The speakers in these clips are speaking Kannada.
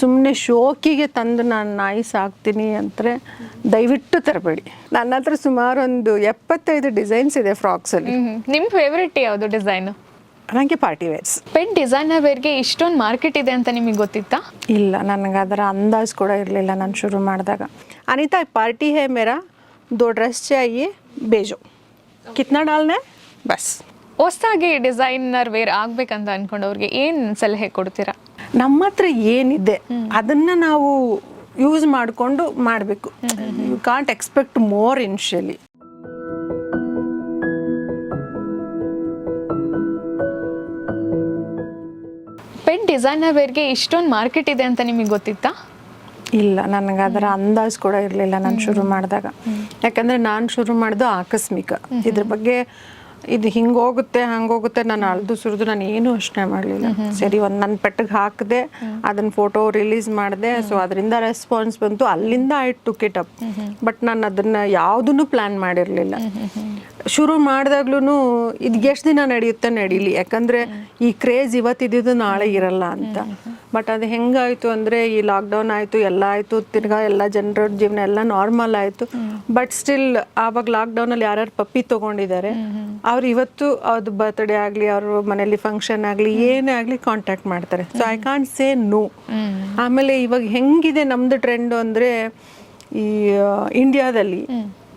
ಸುಮ್ಮನೆ ಶೋಕಿಗೆ ತಂದು ನಾನು ನಾಯಿ ಸಾಕ್ತೀನಿ ಅಂದರೆ ದಯವಿಟ್ಟು ತರಬೇಡಿ. ನನ್ನ ಹತ್ರ ಸುಮಾರು ಒಂದು ಎಪ್ಪತ್ತೈದು ಡಿಸೈನ್ಸ್ ಇದೆ ಫ್ರಾಕ್ಸಲ್ಲಿ ನಿಮ್ಮ ಫೇವ್ರೇಟ್ ಯಾವುದು ಡಿಸೈನು ನನಗೆ ಪಾರ್ಟಿ ವೇರ್ಸ್ ಪೆನ್ ಡಿಸೈನರ್ ವೇರ್ಗೆ ಇಷ್ಟೊಂದು ಮಾರ್ಕೆಟ್ ಇದೆ ಅಂತ ನಿಮಗೆ ಗೊತ್ತಿತ್ತಾ? ಇಲ್ಲ ನನಗೆ ಅದರ ಅಂದಾಜು ಕೂಡ ಇರಲಿಲ್ಲ ನಾನು ಶುರು ಮಾಡಿದಾಗ. ಅನಿತಾ ಪಾರ್ಟಿ ಹೇ ಮೇರಾ? ದೋ ಡ್ರೆಸ್ ಚಾಯಿ ಬೇಜು. ಕಿತ್ನಾ ಡಾಲ್ನೆ? ಬಸ್. ಹೊಸದಾಗಿ ಡಿಸೈನರ್ ವೇರ್ ಆಗಬೇಕಂತ ಅಂದ್ಕೊಂಡವ್ರಿಗೆ ಏನು ಸಲಹೆ ಕೊಡ್ತೀರಾ? ನಮ್ಮ ಹತ್ರ ಏನಿದೆ ಅದನ್ನ ನಾವು ಯೂಸ್ ಮಾಡಿಕೊಂಡು ಮಾಡಬೇಕು. You can't expect more initially pen designer ವೇರ್ಗೆ ಇಷ್ಟೊಂದು ಮಾರ್ಕೆಟ್ ಇದೆ ಅಂತ ನಿಮಗೆ ಗೊತ್ತಿತ್ತಾ? ಇಲ್ಲ ನನಗೆ ಅದರ ಅಂದಾಜು ಕೂಡ ಇರಲಿಲ್ಲ ನಾನು ಶುರು ಮಾಡಿದಾಗ. ಯಾಕಂದರೆ ನಾನು ಶುರು ಮಾಡಿದ್ದು ಆಕಸ್ಮಿಕ. ಇದ್ರ ಬಗ್ಗೆ ಇದು ಹಿಂಗೋಗುತ್ತೆ ಹಂಗೋಗುತ್ತೆ ನಾನು ಅಳ್ದು ಸುರಿದು ನಾನು ಏನೂ ಯೋಚನೆ ಮಾಡಲಿಲ್ಲ. ಸರಿ ಒಂದು ನನ್ನ ಪೆಟ್ಟಿಗೆ ಹಾಕಿದೆ ಅದನ್ನ ಫೋಟೋ ರಿಲೀಸ್ ಮಾಡಿದೆ ಸೊ ಅದರಿಂದ ರೆಸ್ಪಾನ್ಸ್ ಬಂತು. ಅಲ್ಲಿಂದ I took it up but ನಾನು ಅದನ್ನ ಯಾವುದನ್ನು ಪ್ಲ್ಯಾನ್ ಮಾಡಿರಲಿಲ್ಲ. ಶುರು ಮಾಡಿದಾಗ್ಲೂ ಇದು ಎಷ್ಟು ದಿನ ನಡೆಯುತ್ತೆ ನಡೀಲಿ. ಯಾಕಂದರೆ ಈ ಕ್ರೇಜ್ ಇವತ್ತಿದ್ದು ನಾಳೆ ಇರಲ್ಲ ಅಂತ. ಬಟ್ ಅದು ಹೆಂಗಾಯಿತು ಅಂದರೆ ಈ ಲಾಕ್ಡೌನ್ ಆಯಿತು ಎಲ್ಲ ಆಯಿತು ತಿರ್ಗಾ ಎಲ್ಲ ಜನರ ಜೀವನ ಎಲ್ಲ ನಾರ್ಮಲ್ ಆಯಿತು. ಬಟ್ ಸ್ಟಿಲ್ ಆವಾಗ ಲಾಕ್ಡೌನಲ್ಲಿ ಯಾರ್ಯಾರು ಪಪ್ಪಿ ತೊಗೊಂಡಿದ್ದಾರೆ ಅವ್ರು ಇವತ್ತು ಅದು ಬರ್ತ್ಡೇ ಆಗಲಿ ಅವ್ರ ಮನೇಲಿ ಫಂಕ್ಷನ್ ಆಗಲಿ ಏನೇ ಆಗಲಿ ಕಾಂಟ್ಯಾಕ್ಟ್ ಮಾಡ್ತಾರೆ. So I can't say no ಆಮೇಲೆ ಇವಾಗ ಹೆಂಗಿದೆ ನಮ್ದು ಟ್ರೆಂಡ್ ಅಂದರೆ ಈ ಇಂಡಿಯಾದಲ್ಲಿ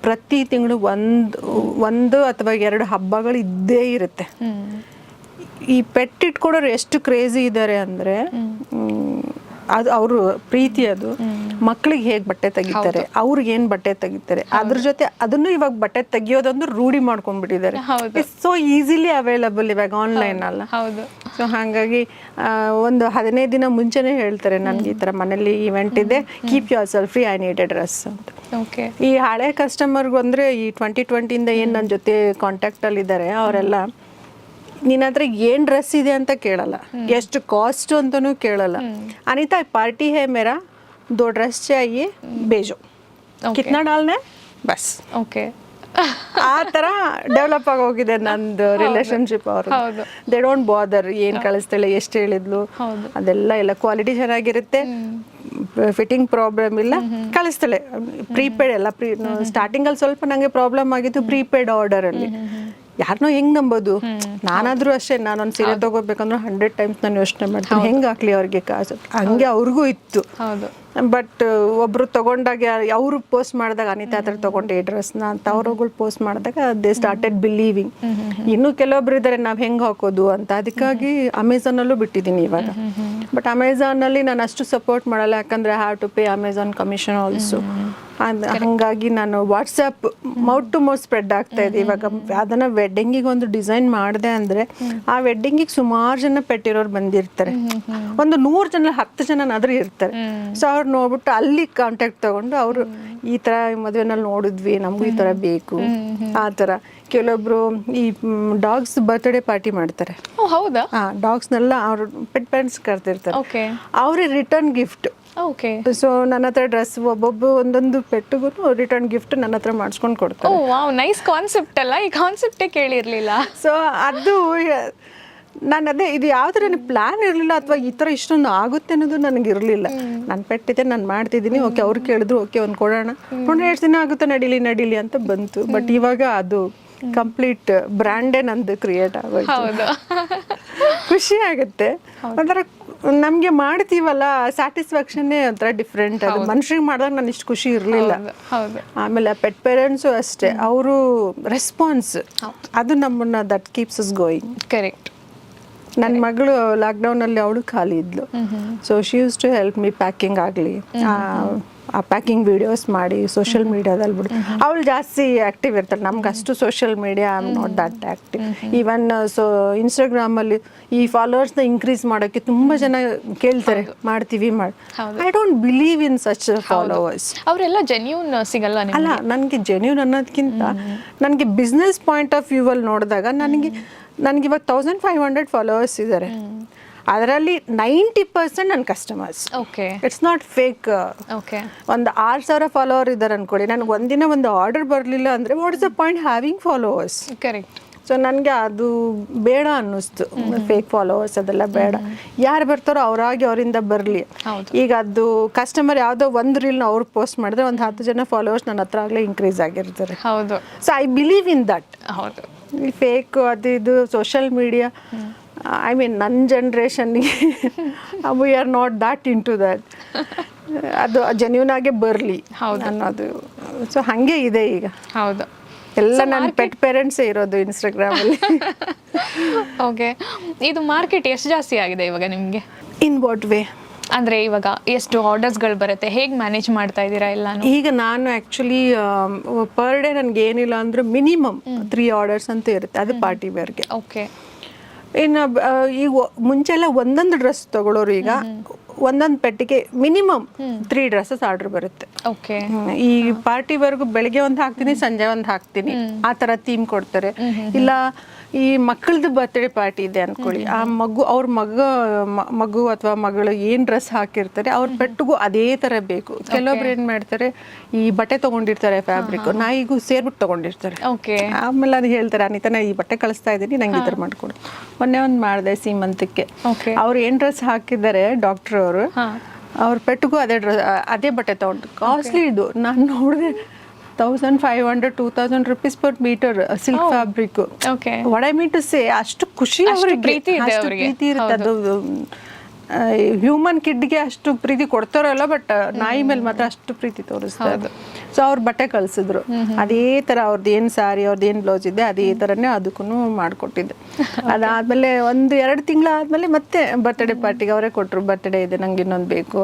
ಪ್ರತಿ ತಿಂಗಳು ಒಂದು ಒಂದು ಅಥವಾ ಎರಡು ಹಬ್ಬಗಳು ಇದ್ದೇ ಇರುತ್ತೆ. ಈ ಪೆಟ್ಟಿಟ್ಕೊಡೋರು ಎಷ್ಟು ಕ್ರೇಜಿ ಇದ್ದಾರೆ ಅಂದರೆ ಅದು ಅವರು ಪ್ರೀತಿ ಅದು. ಮಕ್ಕಳಿಗೆ ಹೇಗೆ ಬಟ್ಟೆ ತೆಗಿತಾರೆ ಅವ್ರಿಗೆ ಏನು ಬಟ್ಟೆ ತೆಗಿತಾರೆ ಅದ್ರ ಜೊತೆ ಅದನ್ನು ಇವಾಗ ಬಟ್ಟೆ ತೆಗಿಯೋದಂದ್ರೆ ರೂಢಿ ಮಾಡ್ಕೊಂಡ್ಬಿಟ್ಟಿದ್ದಾರೆ. ಹೌದು. ಸೊ ಈಸಿಲಿ ಅವೈಲಬಲ್ ಇವಾಗ ಆನ್ಲೈನ್ ಅಲ್ಲ. ಹೌದು. ಸೊ ಹಾಗಾಗಿ ಒಂದು ಹದಿನೈದು ದಿನ ಮುಂಚೆನೇ ಹೇಳ್ತಾರೆ ನನಗೆ ಈ ಥರ ಮನೇಲಿ ಇವೆಂಟ್ ಇದೆ. Keep yourself free I need dress ಅಂತ. ಓಕೆ ಈ ಹಳೆ ಕಸ್ಟಮರ್ಗೂ ಅಂದರೆ ಈ ಟ್ವೆಂಟಿ ಟ್ವೆಂಟಿಯಿಂದ ಏನು ನನ್ನ ಜೊತೆ ಕಾಂಟ್ಯಾಕ್ಟಲ್ಲಿ ಇದ್ದಾರೆ ಅವರೆಲ್ಲ ನಿನ್ನ ಹತ್ರ ಏನ್ ಡ್ರೆಸ್ ಇದೆ ಅಂತ ಕೇಳಲ್ಲ. ಎಷ್ಟು ಕಾಸ್ಟ್ ಅಂತಲೂ ಕೇಳಲ್ಲ. ಅನಿತಾ ಪಾರ್ಟಿ ಹೇ ಮೇರಾ? ದೋ ಡ್ರೆಸ್ ಚಾಯಿ ಬೇಜು. ಕಿತ್ನಾ ಡಾಲ್ನೆ? ಬಸ್ ಓಕೆ ಆ ತರ ಡೆವಲಪ್ ಆಗಿ ಹೋಗಿದೆ ನಂದು ರಿಲೇಶನ್ಶಿಪ್ ಅವರು ದೇ ಡೋಂಟ್ ಬಾದರ್ ಏನ್ ಕಳಿಸ್ತಾಳೆ ಎಷ್ಟು ಹೇಳಿದ್ಲು. ಅದೆಲ್ಲ ಇಲ್ಲ ಕ್ವಾಲಿಟಿ ಚೆನ್ನಾಗಿರುತ್ತೆ. ಫಿಟ್ಟಿಂಗ್ ಪ್ರಾಬ್ಲಮ್ ಇಲ್ಲ. ಕಳಿಸ್ತಾಳೆ. ಪ್ರೀಪೇಡ್ ಎಲ್ಲ. ಸ್ಟಾರ್ಟಿಂಗ್ ಅಲ್ಲಿ ಸ್ವಲ್ಪ ನಂಗೆ ಪ್ರಾಬ್ಲಮ್ ಆಗಿತ್ತು ಪ್ರೀಪೇಡ್ ಆರ್ಡರ್ ಅಲ್ಲಿ. ಯಾರನ್ನೋ ಹೆಂಗ್ ನಂಬೋದು? ನಾನಾದ್ರೂ ಅಷ್ಟೇ ನಾನೊಂದು ಸೀರೆ ತಗೋಬೇಕಂದ್ರೆ ಹಂಡ್ರೆಡ್ ಟೈಮ್ಸ್ ನಾನು ಯೋಚನೆ ಮಾಡ್ತೀನಿ. ಹೆಂಗ್ ಹಾಕ್ಲಿ ಅವ್ರಿಗೆ ಕಾಸು? ಹಂಗೆ ಅವ್ರಿಗೂ ಇತ್ತು. ಹೌದು. ಬಟ್ ಒಬ್ರು ತಗೊಂಡಾಗ ಅವರು ಪೋಸ್ಟ್ ಮಾಡಿದಾಗ ಅನಿತಾ ಹತ್ರ ತಗೊಂಡೆ ಈ ಡ್ರೆಸ್ನ ಅಂತ ಅವ್ರುಗಳು ಪೋಸ್ಟ್ ಮಾಡಿದಾಗ ದೇ ಸ್ಟಾರ್ಟೆಡ್ ಬಿಲೀವಿಂಗ್ ಇನ್ನು ಕೆಲವೊಬ್ರು ಇದ್ದಾರೆ ನಾವು ಹೆಂಗೆ ಹಾಕೋದು ಅಂತ. ಅದಕ್ಕಾಗಿ ಅಮೆಝಾನಲ್ಲೂ ಬಿಟ್ಟಿದ್ದೀನಿ ಇವಾಗ. ಬಟ್ ಅಮೆಝಾನಲ್ಲಿ ನಾನು ಅಷ್ಟು ಸಪೋರ್ಟ್ ಮಾಡಲ್ಲ ಯಾಕಂದ್ರೆ have to pay Amazon commission also ಹಂಗಾಗಿ ನಾನು WhatsApp mouth to mouth spread ಆಗ್ತಾ ಇದೆ. ಇವಾಗ ಅದನ್ನ ವೆಡ್ಡಿಂಗಿಗೆ ಒಂದು ಡಿಸೈನ್ ಮಾಡಿದೆ ಅಂದ್ರೆ ಆ ವೆಡ್ಡಿಂಗಿಗೆ ಸುಮಾರು ಜನ ಪೆಟ್ಟಿರೋರು ಬಂದಿರ್ತಾರೆ. ಒಂದು ನೂರು ಜನ ಹತ್ತು ಜನ ಇರ್ತಾರೆ. ಸೊ ಅವ್ರು ನೋಡ್ಬಿಟ್ಟು ಅಲ್ಲಿ ಕಾಂಟ್ಯಾಕ್ಟ್ ತಗೊಂಡು ಅವರು ಈ ತರ ಮದುವೆನಲ್ಲಿ ನೋಡಿದ್ವಿ ನಮಗೂ ಈ ತರ ಬೇಕು ಆ ತರ. ಕೆಲವೊಬ್ರು ಈ ಡಾಗ್ಸ್ ಬರ್ತ್ಡೇ ಪಾರ್ಟಿ ಮಾಡ್ತಾರೆ. ಹೌದಾ? ಆ ಡಾಗ್ಸ್ನೆಲ್ಲ ಅವ್ರ ಪೆಟ್ ಪೇರೆಂಟ್ಸ್ ಕರ್ತಿರ್ತಾರೆ ಓಕೆ ಅವ್ರಿಗೆ ರಿಟರ್ನ್ ಗಿಫ್ಟ್ ಓಕೆ ಸೊ ನನ್ನ ಹತ್ರ ಡ್ರೆಸ್ ಒಬ್ಬೊಬ್ಬ ಒಂದೊಂದು ಪೆಟ್ಟಿಗೂ ರಿಟರ್ನ್ ಗಿಫ್ಟ್ ನನ್ನ ಹತ್ರ ಮಾಡಿಸ್ಕೊಂಡು ಕೊಡ್ತಾರೆ. ನೈಸ್ ಕಾನ್ಸೆಪ್ಟ್ ಅಲ್ಲ? ಈ ಕಾನ್ಸೆಪ್ಟೇ ಕೇಳಿರ್ಲಿಲ್ಲ. ಸೊ ಅದು ನಾನು ಅದೇ ಇದು ಯಾವ ಪ್ಲಾನ್ ಪ್ಲ್ಯಾನ್ ಇರಲಿಲ್ಲ ಅಥವಾ ಈ ಥರ ಇಷ್ಟೊಂದು ಆಗುತ್ತೆ ಅನ್ನೋದು ನನಗೆ ಇರಲಿಲ್ಲ. ನಾನು ಪೆಟ್ಟಿದೆ ನಾನು ಮಾಡ್ತಿದ್ದೀನಿ. ಓಕೆ ಅವ್ರು ಕೇಳಿದ್ರು ಓಕೆ ಒಂದು ಕೊಡೋಣ. ಒಂದು ಎಷ್ಟು ದಿನ ಆಗುತ್ತೆ ನಡೀಲಿ ನಡೀಲಿ ಅಂತ ಬಂತು. ಬಟ್ ಇವಾಗ ಅದು ಕಂಪ್ಲೀಟ್ ಬ್ರ್ಯಾಂಡೇ ನಂದು ಕ್ರಿಯೇಟ್ ಆಗೋಯ್ತು. ಖುಷಿ ಆಗುತ್ತೆ. ಒಂಥರ ನಮಗೆ ಮಾಡ್ತೀವಲ್ಲ ಸ್ಯಾಟಿಸ್ಫ್ಯಾಕ್ಷನ್ನೇ ಒಂಥರ ಡಿಫ್ರೆಂಟ್ ಅದು. ಮನುಷ್ಯರಿಗೆ ಮಾಡಿದಾಗ ನಾನು ಇಷ್ಟು ಖುಷಿ ಇರಲಿಲ್ಲ. ಆಮೇಲೆ ಪೆಟ್ ಪೇರೆಂಟ್ಸು ಅಷ್ಟೇ. ಅವರು ರೆಸ್ಪಾನ್ಸ್ ಅದು ನಮ್ಮನ್ನ that keeps is going correct ನನ್ನ ಮಗಳು ಲಾಕ್ಡೌನಲ್ಲಿ ಅವಳು ಖಾಲಿ ಇದ್ಲು. So she used to help me packing ಆಗಲಿ. ಆ ಪ್ಯಾಕಿಂಗ್ ವಿಡಿಯೋಸ್ ಮಾಡಿ ಸೋಷಿಯಲ್ ಮೀಡಿಯಾದಲ್ಲಿ ಬಿಡು. ಅವಳು ಜಾಸ್ತಿ ಆ್ಯಕ್ಟಿವ್ ಇರ್ತಾಳೆ. ನಮ್ಗೆ ಅಷ್ಟು social media I am not that active even so ಇನ್ಸ್ಟಾಗ್ರಾಮಲ್ಲಿ ಈ ಫಾಲೋವರ್ಸ್ನ ಇನ್ಕ್ರೀಸ್ ಮಾಡೋಕ್ಕೆ ತುಂಬ ಜನ ಕೇಳ್ತಾರೆ. ಮಾಡ್ತೀವಿ ಮಾಡಿ. I don't believe in such followers ಅವರೆಲ್ಲ ಜೆನ್ಯೂನ್ ಸಿಗಲ್ಲ ಅಲ್ಲ ನನಗೆ ಜೆನ್ಯೂನ್ ಅನ್ನೋದಕ್ಕಿಂತ ನನಗೆ ಬಿಸ್ನೆಸ್ ಪಾಯಿಂಟ್ ಆಫ್ ವ್ಯೂ ಅಲ್ಲಿ ನೋಡಿದಾಗ ನನಗೆ ನನಗೆ ಇವಾಗ ತೌಸಂಡ್ ಫೈವ್ ಹಂಡ್ರೆಡ್ ಫಾಲೋವರ್ಸ್ ಇದ್ದಾರೆ. ಅದರಲ್ಲಿ ನೈಂಟಿ ಪರ್ಸೆಂಟ್ ನನ್ನ customers okay it's not fake okay ಒಂದು ಆರು ಸಾವಿರ ಫಾಲೋವರ್ ಇದ್ದಾರೆ ಅನ್ಕೊಳ್ಳಿ. ನನಗೆ ಒಂದಿನ ಒಂದು ಆರ್ಡರ್ ಬರಲಿಲ್ಲ ಅಂದರೆ what is the point having followers correct so ನನಗೆ ಅದು ಬೇಡ ಅನ್ನಿಸ್ತು. ಫೇಕ್ ಫಾಲೋವರ್ಸ್ ಅದೆಲ್ಲ ಬೇಡ. ಯಾರು ಬರ್ತಾರೋ ಅವರಾಗಿ ಅವರಿಂದ ಬರಲಿ. ಹೌದು. ಈಗ ಅದು ಕಸ್ಟಮರ್ ಯಾವುದೋ ಒಂದು ರೀಲ್ನ ಅವ್ರು ಪೋಸ್ಟ್ ಮಾಡಿದ್ರೆ ಒಂದು ಹತ್ತು ಜನ ಫಾಲೋವರ್ಸ್ ನನ್ನ ಹತ್ರ ಆಗಲೇ ಇನ್ಕ್ರೀಸ್ ಆಗಿರ್ತಾರೆ. ಹೌದು. So I believe in that ಹೌದು. ಫೇಕ್ ಅದು ಇದು ಸೋಷಲ್ ಮೀಡಿಯಾ ಐ ಮೀನ್ ನನ್ನ ಜನ್ರೇಷನ್ಗೆ we are not that into that ಅದು ಜೆನ್ಯೂನ್ ಆಗೇ ಬರಲಿ. ಹೌದು. ಅನ್ನೋದು. ಸೊ ಹಾಗೆ ಇದೆ ಈಗ. ಹೌದು. ಎಲ್ಲ ನನ್ನ ಪೆಟ್ ಪೇರೆಂಟ್ಸೇ ಇರೋದು ಇನ್ಸ್ಟಾಗ್ರಾಮಲ್ಲಿ ಓಕೆ ಇದು ಮಾರ್ಕೆಟ್ ಎಷ್ಟು ಜಾಸ್ತಿ ಆಗಿದೆ ಇವಾಗ ನಿಮಗೆ? ಇನ್ ವಾಟ್ ವೇ ಅಂದ್ರೆ ಇವಾಗ ಎಷ್ಟು ಆರ್ಡರ್ಸ್ಗಳು ಬರುತ್ತೆ ಹೇಗೆ ಮ್ಯಾನೇಜ್ ಮಾಡ್ತಾ ಇದ್ದೀರಾ ಎಲ್ಲ ಈಗ ನಾನು ಆ್ಯಕ್ಚುಲಿ ಪರ್ ಡೇ ನನಗೆ ಏನಿಲ್ಲ ಅಂದ್ರೆ ಮಿನಿಮಮ್ ತ್ರೀ ಆರ್ಡರ್ಸ್ ಅಂತ ಇರುತ್ತೆ ಅದು ಪಾರ್ಟಿ ವೇರ್ಗೆ ಓಕೆ ಇನ್ನು ಈಗ ಮುಂಚೆ ಮುಂಚೆಲ್ಲ ಒಂದೊಂದು ಡ್ರೆಸ್ ತಗೊಳ್ಳೋರು ಈಗ ಒಂದೊಂದು ಪೆಟ್ಟಿಗೆ ಮಿನಿಮಮ್ ತ್ರೀ ಡ್ರೆಸ್ಸಸ್ ಆರ್ಡರ್ ಬರುತ್ತೆ. ಓಕೆ ಈ ಪಾರ್ಟಿ ಪಾರ್ಟಿವರೆಗೂ ಬೆಳಿಗ್ಗೆ ಒಂದು ಹಾಕ್ತೀನಿ ಸಂಜೆ ಒಂದು ಹಾಕ್ತೀನಿ ಆ ಥರ ಥೀಮ್ ಕೊಡ್ತಾರೆ. ಇಲ್ಲ ಈ ಮಕ್ಕಳದ್ದು ಬರ್ತ್ಡೇ ಪಾರ್ಟಿ ಇದೆ ಅನ್ಕೊಳ್ಳಿ. ಆ ಮಗು ಅವ್ರ ಮಗ ಮಗು ಅಥವಾ ಮಗಳು ಏನ್ ಡ್ರೆಸ್ ಹಾಕಿರ್ತಾರೆ ಅವ್ರ ಪೆಟ್ಟಿಗೂ ಅದೇ ತರ ಬೇಕು. ಕೆಲವೊಬ್ರು ಏನು ಮಾಡ್ತಾರೆ ಈ ಬಟ್ಟೆ ತಗೊಂಡಿರ್ತಾರೆ ಫ್ಯಾಬ್ರಿಕ್ ನಾಯಿಗೂ ಸೇರ್ಬಿಟ್ಟು ತಗೊಂಡಿರ್ತಾರೆ. ಓಕೆ ಆಮೇಲೆ ಅದು ಹೇಳ್ತಾರೆ ಅನಿತಾ ನಾ ಈ ಬಟ್ಟೆ ಕಳಿಸ್ತಾ ಇದ್ದೀನಿ ನಂಗೆ ಈ ಥರ ಮಾಡ್ಕೊಡು. ಮೊನ್ನೆ ಒಂದು ಮಾಡಿದೆ ಸೀಮಂತಕ್ಕೆ ಓಕೆ ಅವ್ರು ಏನ್ ಡ್ರೆಸ್ ಹಾಕಿದ್ದಾರೆ ಡಾಕ್ಟರ್ ಅವರು ಅವ್ರ ಪೆಟ್ಟಿಗೂ ಅದೇ ಡ್ರೆಸ್ ಅದೇ ಬಟ್ಟೆ ತೊಗೊಂಡು ಕಾಸ್ಟ್ಲಿ ಇದು. ನಾನು ನೋಡಿದೆ thousand five hundred two thousand rupees per metre silk fabric okay ಒಡ ಟು ಸೇ ಅಷ್ಟು ಖುಷಿ ಅವ್ರಿಗೆ. ಪ್ರೀತಿ ಇರುತ್ತೆ. ಅದು ಹ್ಯೂಮನ್ ಕಿಡ್ಗೆ ಅಷ್ಟು ಪ್ರೀತಿ ಕೊಡ್ತಾರಲ್ಲ ಬಟ್ ನಾಯಿ ಮೇಲೆ ಮಾತ್ರ ಅಷ್ಟು ಪ್ರೀತಿ ತೋರಿಸ್ತಾರೆ. ಸೊ ಅವ್ರ ಬಟ್ಟೆ ಕಳ್ಸಿದ್ರು. ಅದೇ ತರ ಅವ್ರದ್ದು ಏನ್ ಸಾರಿ ಅವ್ರದ್ದು ಏನು ಬ್ಲೌಸ್ ಇದೆ ಅದೇ ತರನೇ ಅದಕ್ಕೂ ಮಾಡ್ಕೊಟ್ಟಿದ್ದೆ. ಅದಾದ್ಮೇಲೆ ಒಂದು ಎರಡು ತಿಂಗಳ ಆದ್ಮೇಲೆ ಮತ್ತೆ ಬರ್ತ್ಡೇ ಪಾರ್ಟಿಗೆ ಅವರೇ ಕೊಟ್ರು ಬರ್ತ್ಡೇ ಇದೆ ನಂಗೆ ಇನ್ನೊಂದು ಬೇಕು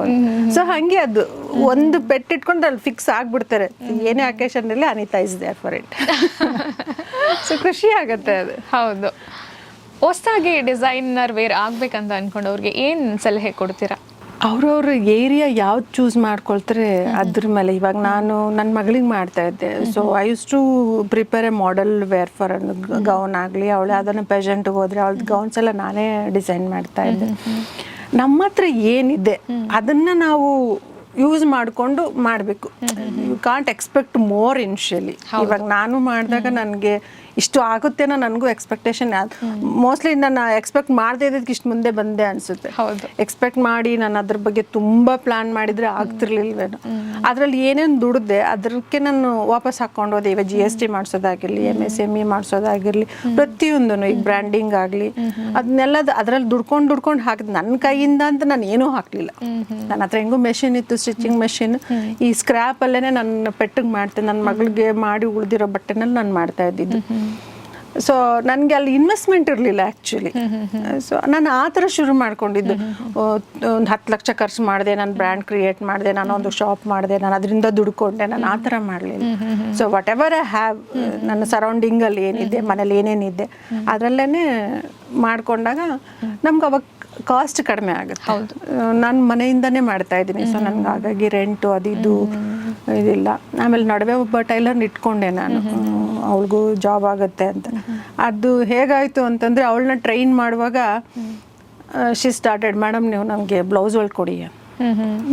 ಸೊ ಹಂಗೆ ಅದು. ಒಂದು ಪೆಟ್ ಇಟ್ಕೊಂಡು ಅಲ್ಲಿ ಫಿಕ್ಸ್ ಆಗ್ಬಿಡ್ತಾರೆ. ಏನೇ ಅಕೇಶನ್ ಇರಲಿ Anita is there for it so ಖುಷಿ ಆಗುತ್ತೆ ಅದು. ಹೌದು. ಹೊಸದಾಗಿ ಡಿಸೈನರ್ ವೇರ್ ಆಗ್ಬೇಕಂತ ಅನ್ಕೊಂಡವ್ರಿಗೆ ಏನ್ ಸಲಹೆ ಕೊಡ್ತೀರಾ? ಅವ್ರವ್ರ ಏರಿಯಾ ಯಾವ್ದು ಚೂಸ್ ಮಾಡ್ಕೊಳ್ತಾರೆ ಅದ್ರ ಮೇಲೆ ಇವಾಗ ನಾನು ನನ್ನ ಮಗಳಿಗೆ ಮಾಡ್ತಾ ಇದ್ದೆ. So I used to prepare a model wear for gown ಆಗಲಿ ಅವಳು ಅದನ್ನು ಪೆಜೆಂಟ್ಗೆ ಹೋದ್ರೆ ಅವಳದ್ದು ಗೌನ್ಸ್ ಎಲ್ಲ ನಾನೇ ಡಿಸೈನ್ ಮಾಡ್ತಾ ಇದ್ದೆ. ನಮ್ಮ ಹತ್ರ ಏನಿದೆ ಅದನ್ನ ನಾವು ಯೂಸ್ ಮಾಡಿಕೊಂಡು ಮಾಡಬೇಕು. You can't expect more initially ಇವಾಗ ನಾನು ಮಾಡಿದಾಗ ನನಗೆ ಇಷ್ಟು ಆಗುತ್ತೆನೋ ನನಗೂ ಎಕ್ಸ್ಪೆಕ್ಟೇಷನ್ ಮೋಸ್ಟ್ಲಿ ನಾನು ಎಕ್ಸ್ಪೆಕ್ಟ್ ಮಾಡದೇ ಇದ್ದಕ್ಕೆ ಇಷ್ಟು ಮುಂದೆ ಬಂದೆ ಅನ್ಸುತ್ತೆ. ಹೌದು. ಎಕ್ಸ್ಪೆಕ್ಟ್ ಮಾಡಿ ನಾನು ಅದ್ರ ಬಗ್ಗೆ ತುಂಬಾ ಪ್ಲಾನ್ ಮಾಡಿದ್ರೆ ಆಗ್ತಿರ್ಲಿಲ್ವೇನೋ. ಅದರಲ್ಲಿ ಏನೇನು ದುಡ್ದೆ ಅದಕ್ಕೆ ನಾನು ವಾಪಸ್ ಹಾಕೊಂಡು ಹೋದೆ. ಇವಾಗ ಜಿ ಎಸ್ ಟಿ ಮಾಡಿಸೋದಾಗಿರ್ಲಿ ಎಂ ಎಸ್ ಎಂ ಇ ಮಾಡಿಸೋದಾಗಿರ್ಲಿ ಪ್ರತಿಯೊಂದೂ ಈಗ ಬ್ರ್ಯಾಂಡಿಂಗ್ ಆಗಲಿ ಅದನ್ನೆಲ್ಲ ಅದ್ರಲ್ಲಿ ದುಡ್ಕೊಂಡು ದುಡ್ಕೊಂಡು ಹಾಕಿದ್ ನನ್ನ ಕೈಯಿಂದ ಅಂತ ನಾನು ಏನೂ ಹಾಕ್ಲಿಲ್ಲ. ನನ್ನ ಹತ್ರ ಹೆಂಗೂ ಮೆಷಿನ್ ಇತ್ತು ಸ್ಟಿಚಿಂಗ್ ಮೆಷಿನ್ ಈ ಸ್ಕ್ರ್ಯಾಪ್ ಅಲ್ಲೇನೆ ನನ್ನ ಪೆಟ್ಟಿಗೆ ಮಾಡ್ತೇನೆ ನನ್ನ ಮಗಳಿಗೆ ಮಾಡಿ ಉಳಿದಿರೋ ಬಟ್ಟೆನಲ್ಲಿ ನಾನು ಮಾಡ್ತಾ ಇದ್ದಿದ್ದು. ಸೊ ನನಗೆ ಅಲ್ಲಿ ಇನ್ವೆಸ್ಟ್ಮೆಂಟ್ ಇರಲಿಲ್ಲ ಆ್ಯಕ್ಚುಲಿ ಸೊ ನಾನು ಆ ಥರ ಶುರು ಮಾಡ್ಕೊಂಡಿದ್ದು. ಒಂದು ಹತ್ತು ಲಕ್ಷ ಖರ್ಚು ಮಾಡಿದೆ, ನಾನು ಬ್ರ್ಯಾಂಡ್ ಕ್ರಿಯೇಟ್ ಮಾಡಿದೆ, ನಾನು ಒಂದು ಶಾಪ್ ಮಾಡಿದೆ, ನಾನು ಅದರಿಂದ ದುಡ್ಕೊಂಡೆ, ನಾನು ಆ ಥರ ಮಾಡಲಿಲ್ಲ. So whatever I have ನನ್ನ ಸರೌಂಡಿಂಗಲ್ಲಿ ಏನಿದೆ, ಮನೇಲಿ ಏನೇನಿದೆ ಅದರಲ್ಲೇ ಮಾಡ್ಕೊಂಡಾಗ ನಮ್ಗೆ ಅವಾಗ ಕಾಸ್ಟ್ ಕಡಿಮೆ ಆಗುತ್ತೆ. ನಾನು ಮನೆಯಿಂದನೇ ಮಾಡ್ತಾ ಇದ್ದೀನಿ. ಸೊ ನನ್ಗೆ ಹಾಗಾಗಿ ರೆಂಟು ಅದು ಇದು ಇದಿಲ್ಲ. ಆಮೇಲೆ ನಡುವೆ ಒಬ್ಬ ಟೈಲರ್ನ ಇಟ್ಕೊಂಡೆ ನಾನು. ಅವಳಿಗೂ ಜಾಬ್ ಆಗುತ್ತೆ ಅಂತ. ಅದು ಹೇಗಾಯಿತು ಅಂತಂದರೆ ಅವಳನ್ನ ಟ್ರೈನ್ ಮಾಡುವಾಗ ಶಿ ಸ್ಟಾರ್ಟೆಡ್ ಮೇಡಮ್ ನೀವು ನಮಗೆ ಬ್ಲೌಸ್ ಕೊಡಿ.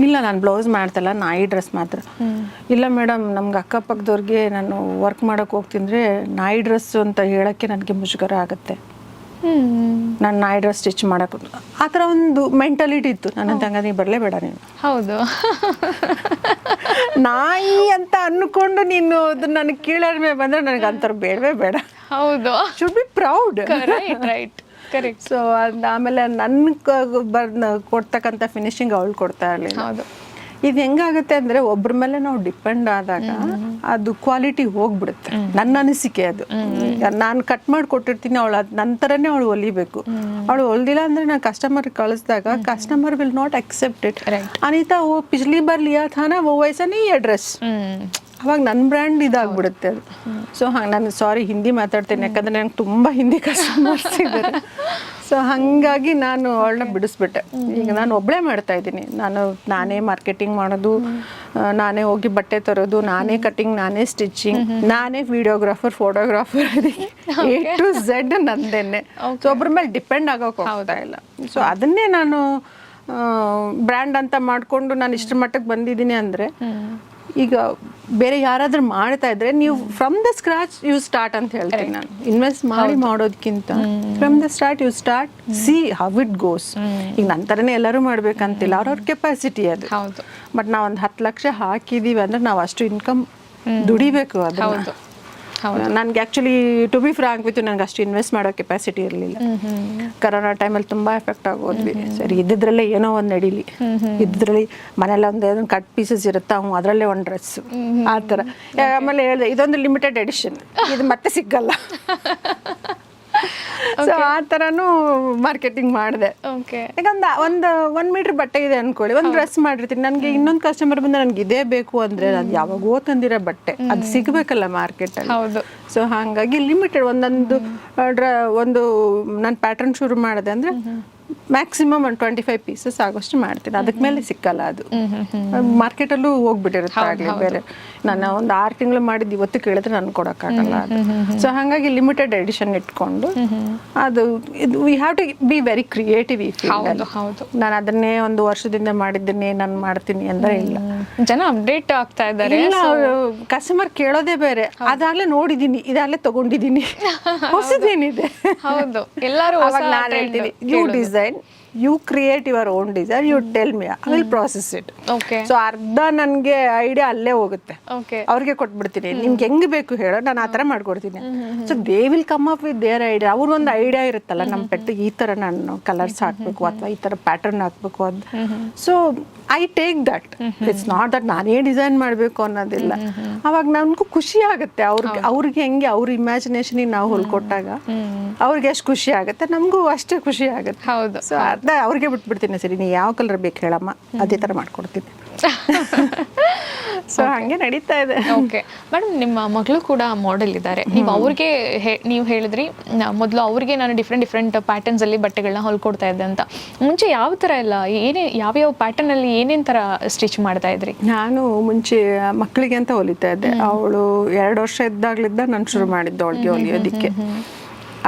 ಇಲ್ಲ ನಾನು ಬ್ಲೌಸ್ ಮಾಡ್ತಲ್ಲ ನಾಯಿ ಡ್ರೆಸ್ ಮಾತ್ರ. ಇಲ್ಲ ಮೇಡಮ್ ನಮ್ಗೆ ಅಕ್ಕಪಕ್ಕದವ್ರಿಗೆ ನಾನು ವರ್ಕ್ ಮಾಡೋಕೆ ಹೋಗ್ತಿದ್ರೆ ನಾಯಿ ಡ್ರೆಸ್ ಅಂತ ಹೇಳೋಕ್ಕೆ ನನಗೆ ಮುಜುಗರ ಆಗುತ್ತೆ. ನಾನು ನಾಯಿ ಡ್ರೆಸ್ ಸ್ಟಿಚ್ ಮಾಡಕ್ಕೆ ಆ ಥರ ಒಂದು ಮೆಂಟಾಲಿಟಿ ಇತ್ತು. ನನ್ನ ತಂಗ ನೀವು ಬರಲೇಬೇಡ ನೀನು ಹೌದು. ನಾಯಿ ಅಂತ ಅನ್ಕೊಂಡು ನೀನು ನನಗೆ ಮೇಲೆ ಬಂದರೆ ನನಗೆ ಅಂಥವ್ರು ಬೇಡವೇ ಬೇಡ. ಹೌದು. Should be proud right right correct so ಆಮೇಲೆ ನನ್ನ ಬರ್ ಕೊಡ್ತಕ್ಕಂಥ ಫಿನಿಶಿಂಗ್ ಅವಳು ಕೊಡ್ತಾ ಇರಲಿಲ್ಲ. ಹೌದು. ಇದು ಹೆಂಗಾಗುತ್ತೆ ಅಂದ್ರೆ ಒಬ್ಬರ ಮೇಲೆ ನಾವು ಡಿಪೆಂಡ್ ಆದಾಗ ಅದು ಕ್ವಾಲಿಟಿ ಹೋಗ್ಬಿಡುತ್ತೆ. ನನ್ನ ಅನಿಸಿಕೆ ಅದು. ನಾನು ಕಟ್ ಮಾಡಿ ಕೊಟ್ಟಿರ್ತೀನಿ ಅವಳು ಅದು ನಂತರನೇ ಅವಳು ಹೊಲಿಬೇಕು ಅವಳು ಒಲ್ದಿಲ್ಲ ಅಂದ್ರೆ ನಾನು customer ಕಳಿಸಿದಾಗ customer will not accepted it Anita ಓ ಪಿಜ್ಲಿ ಬರ್ಲಿಯಾ ಥಾನ ಓ ವಯಸ್ಸನೇ ಅಡ್ರೆಸ್ ಅವಾಗ ನನ್ನ ಬ್ರ್ಯಾಂಡ್ ಇದಾಗ್ಬಿಡುತ್ತೆ ಅದು. ಸೊ ಹಂಗೆ ನಾನು ಸಾರಿ ಹಿಂದಿ ಮಾತಾಡ್ತೇನೆ ಯಾಕಂದರೆ ನಂಗೆ ತುಂಬ ಹಿಂದಿ ಕಸ್ಟಮರ್ಸ್ ಇದ್ದಾರೆ ಸೊ ಹಾಗಾಗಿ ನಾನು ಅವಳನ್ನ ಬಿಡಿಸ್ಬಿಟ್ಟೆ. ಈಗ ನಾನು ಒಬ್ಬಳೇ ಮಾಡ್ತಾ ಇದ್ದೀನಿ. ನಾನು ನಾನೇ ಮಾರ್ಕೆಟಿಂಗ್ ಮಾಡೋದು ನಾನೇ ಹೋಗಿ ಬಟ್ಟೆ ತರೋದು ನಾನೇ ಕಟಿಂಗ್ ನಾನೇ ಸ್ಟಿಚಿಂಗ್ ನಾನೇ videographer photographer A to Z ನಂದೇನೆ. So ಒಬ್ಬರ ಮೇಲೆ ಡಿಪೆಂಡ್ ಆಗೋಕೆ ಹೋಗ್ತಾ ಇಲ್ಲ. ಸೊ ಅದನ್ನೇ ನಾನು ಬ್ರ್ಯಾಂಡ್ ಅಂತ ಮಾಡಿಕೊಂಡು ನಾನು ಇಷ್ಟರ ಮಟ್ಟಕ್ಕೆ ಬಂದಿದ್ದೀನಿ ಅಂದರೆ ಈಗ ಬೇರೆ ಯಾರಾದ್ರೂ ಮಾಡ್ತಾ ಇದ್ರೆ ನೀವು from the scratch you start ಅಂತ ಹೇಳ್ತೀನಿ ನಾನು. ಇನ್ವೆಸ್ಟ್ ಮಾಡಿ ಮಾಡೋದಕ್ಕಿಂತ from the start you start see how it goes ಈಗ ನನ್ನ ಥರನೇ ಎಲ್ಲರೂ ಮಾಡ್ಬೇಕಂತಿಲ್ಲ. ಅವ್ರವ್ರ ಕೆಪಾಸಿಟಿ ಅದು. ಬಟ್ ನಾವು ಒಂದು ಹತ್ತು ಲಕ್ಷ ಹಾಕಿದೀವಿ ಅಂದ್ರೆ ನಾವು ಅಷ್ಟು ಇನ್ಕಮ್ ದುಡಿಬೇಕು ಅದು ನನಗೆ actually to be frank with ನನಗೆ ಅಷ್ಟು ಇನ್ವೆಸ್ಟ್ ಮಾಡೋ ಕೆಪಾಸಿಟಿ ಇರಲಿಲ್ಲ. ಕರೋನಾ ಟೈಮಲ್ಲಿ ತುಂಬ ಎಫೆಕ್ಟ್ ಆಗೋದ್ವಿ. ಸರಿ, ಇದ್ದಿದ್ರಲ್ಲೇ ಏನೋ ಒಂದು ನಡೀಲಿ. ಇದ್ರಲ್ಲಿ ಮನೇಲಿ ಒಂದು ಏನೋ ಕಟ್ ಪೀಸಸ್ ಇರುತ್ತಾ ಹ್ಞೂ ಅದರಲ್ಲೇ ಒಂದು ಡ್ರೆಸ್ ಆ ಥರ. ಆಮೇಲೆ ಹೇಳಿದೆ, ಇದೊಂದು ಲಿಮಿಟೆಡ್ ಎಡಿಷನ್ ಇದು ಮತ್ತೆ ಸಿಕ್ಕಲ್ಲ. ಸೊ ಆ ಥರನೂ ಮಾರ್ಕೆಟಿಂಗ್ ಮಾಡಿದೆ. ಓಕೆ ಈಗ ಒಂದು ಒಂದು ಮೀಟರ್ ಬಟ್ಟೆ ಇದೆ ಅನ್ಕೊಳ್ಳಿ ಒಂದು ಡ್ರೆಸ್ ಮಾಡಿರ್ತೀನಿ. ನನಗೆ ಇನ್ನೊಂದು ಕಸ್ಟಮರ್ ಬಂದ್ರೆ ನನಗೆ ಇದೇ ಬೇಕು ಅಂದ್ರೆ ಅದು ಯಾವಾಗೋ ತಂದಿರೋ ಬಟ್ಟೆ ಅದು ಸಿಗಬೇಕಲ್ಲ ಮಾರ್ಕೆಟಲ್ಲಿ ಹೌದು. ಸೊ ಹಾಗಾಗಿ ಲಿಮಿಟೆಡ್ ಒಂದೊಂದು ಡ್ರ ಒಂದು ನಾನು ಪ್ಯಾಟರ್ನ್ ಶುರು ಮಾಡಿದೆ ಅಂದ್ರೆ ಮ್ಯಾಕ್ಸಿಮಮ್ ಒಂದು ಟ್ವೆಂಟಿ ಫೈವ್ ಪೀಸಸ್ ಆಗೋಷ್ಟು ಮಾಡ್ತೀನಿ. ಅದಕ್ಕೆ ಮೇಲೆ ಸಿಕ್ಕಲ್ಲ ಅದು. ಮಾರ್ಕೆಟಲ್ಲೂ ಹೋಗ್ಬಿಟ್ಟಿರುತ್ತೆ ಆಗಲಿ ಬೇರೆ. ನಾನು ಒಂದು ಆರು ತಿಂಗಳು ಮಾಡಿದ್ದು ಇವತ್ತು ಕೇಳಿದ್ರೆ ನಾನು ಕೊಡೋಕ್ಕಾಗಲ್ಲ ಅದು. ಸೊ ಹಾಗಾಗಿ ಲಿಮಿಟೆಡ್ ಎಡಿಷನ್ ಇಟ್ಕೊಂಡು ಅದು ಇದು we have to be very creative ಈ ನಾನು ಅದನ್ನೇ ಒಂದು ವರ್ಷದಿಂದ ಮಾಡಿದ್ದೀನಿ ನಾನು ಮಾಡ್ತೀನಿ ಅಂದರೆ ಇಲ್ಲ. ಜನ ಅಪ್ಡೇಟ್ ಆಗ್ತಾ ಇದ್ದಾರೆ ಕಸ್ಟಮರ್ ಕೇಳೋದೇ ಬೇರೆ. ಅದಾಗಲೇ ನೋಡಿದೀನಿ ಇದಾಗಲೇ ತಗೊಂಡಿದ್ದೀನಿ. ಹೊಸದೇನಿದೆ. ಹೌದು. ಎಲ್ಲರೂ ನಾನು ಹೇಳ್ತೀನಿ you design you create your own design you tell me I will process it okay so ಅರ್ಧ ನನಗೆ ಐಡಿಯಾ ಅಲ್ಲೇ ಹೋಗುತ್ತೆ. ಅವ್ರಿಗೆ ಕೊಟ್ಬಿಡ್ತೀನಿ. ನಿಮ್ಗೆ ಹೆಂಗ್ ಬೇಕು ಹೇಳೋ ನಾನು ಆ ಥರ ಮಾಡ್ಕೊಡ್ತೀನಿ. So they will come up with their idea ಅವ್ರಿಗೊಂದು ಐಡಿಯಾ ಇರುತ್ತಲ್ಲ ನಮ್ಮ ಪೆಟ್ಟಿಗೆ ಈ ಥರ ನಾನು ಕಲರ್ಸ್ ಹಾಕ್ಬೇಕು ಅಥವಾ ಈ ಥರ ಪ್ಯಾಟರ್ನ್ ಹಾಕ್ಬೇಕು ಅಂತ so I take that it's not that ನಾನೇ ಡಿಸೈನ್ ಮಾಡಬೇಕು ಅನ್ನೋದಿಲ್ಲ. ಅವಾಗ ನನಗೂ ಖುಷಿ ಆಗುತ್ತೆ. ಅವ್ರಿಗೆ ಅವ್ರಿಗೆ ಹೆಂಗೆ ಅವ್ರ ಇಮ್ಯಾಜಿನೇಷನಿಗೆ ನಾವು ಹೊಲ್ಕೊಟ್ಟಾಗ ಅವ್ರಿಗೆ ಎಷ್ಟು ಖುಷಿ ಆಗುತ್ತೆ? ನಮಗೂ ಅಷ್ಟೇ ಖುಷಿ ಆಗುತ್ತೆ. ಹೌದು. ಸೊ ಅರ್ಧ ಅವ್ರಿಗೆ ಬಿಟ್ಬಿಡ್ತೀನಿ ಸರಿ ನೀ ಯಾವ ಕಲರ್ ಬೇಕು ಹೇಳಮ್ಮ. ಅದೇ ಥರ ಮಾಡ್ಕೊಡ್ತೀನಿ. ಸೊ ಹಂಗೆ ನಡೀತಾ ಇದೆ. ಓಕೆ ಮೇಡಮ್ ನಿಮ್ಮ ಮಗಳು ಕೂಡ ಮಾಡೆಲ್ ಇದ್ದಾರೆ. ನೀವು ಅವ್ರಿಗೆ ನೀವು ಹೇಳಿದ್ರಿ ನ- ಮೊದಲು ಅವ್ರಿಗೆ ನಾನು ಡಿಫ್ರೆಂಟ್ ಡಿಫ್ರೆಂಟ್ ಪ್ಯಾಟರ್ನ್ಸ್ ಅಲ್ಲಿ ಬಟ್ಟೆಗಳನ್ನ ಹೊಲ್ಕೊಡ್ತಾ ಇದ್ದೆ ಅಂತ. ಮುಂಚೆ ಯಾವ ತರ ಎಲ್ಲ ಏನೇ ಯಾವ್ಯಾವ ಪ್ಯಾಟರ್ನ್ ಅಲ್ಲಿ ಏನೇನ್ ತರ ಸ್ಟಿಚ್ ಮಾಡ್ತಾ ಇದ್ರಿ? ನಾನು ಮುಂಚೆ ಮಕ್ಕಳಿಗೆ ಅಂತ ಹೊಲಿತಾ ಇದ್ದೆ. ಅವಳು ಎರಡು ವರ್ಷ ಇದ್ದಾಗ್ಲಿದ್ದ ನಾನು ಶುರು ಮಾಡಿದ್ದೆ ಅವಳಿಗೆ ಹೊಲಿಯೋದಿಕ್ಕೆ.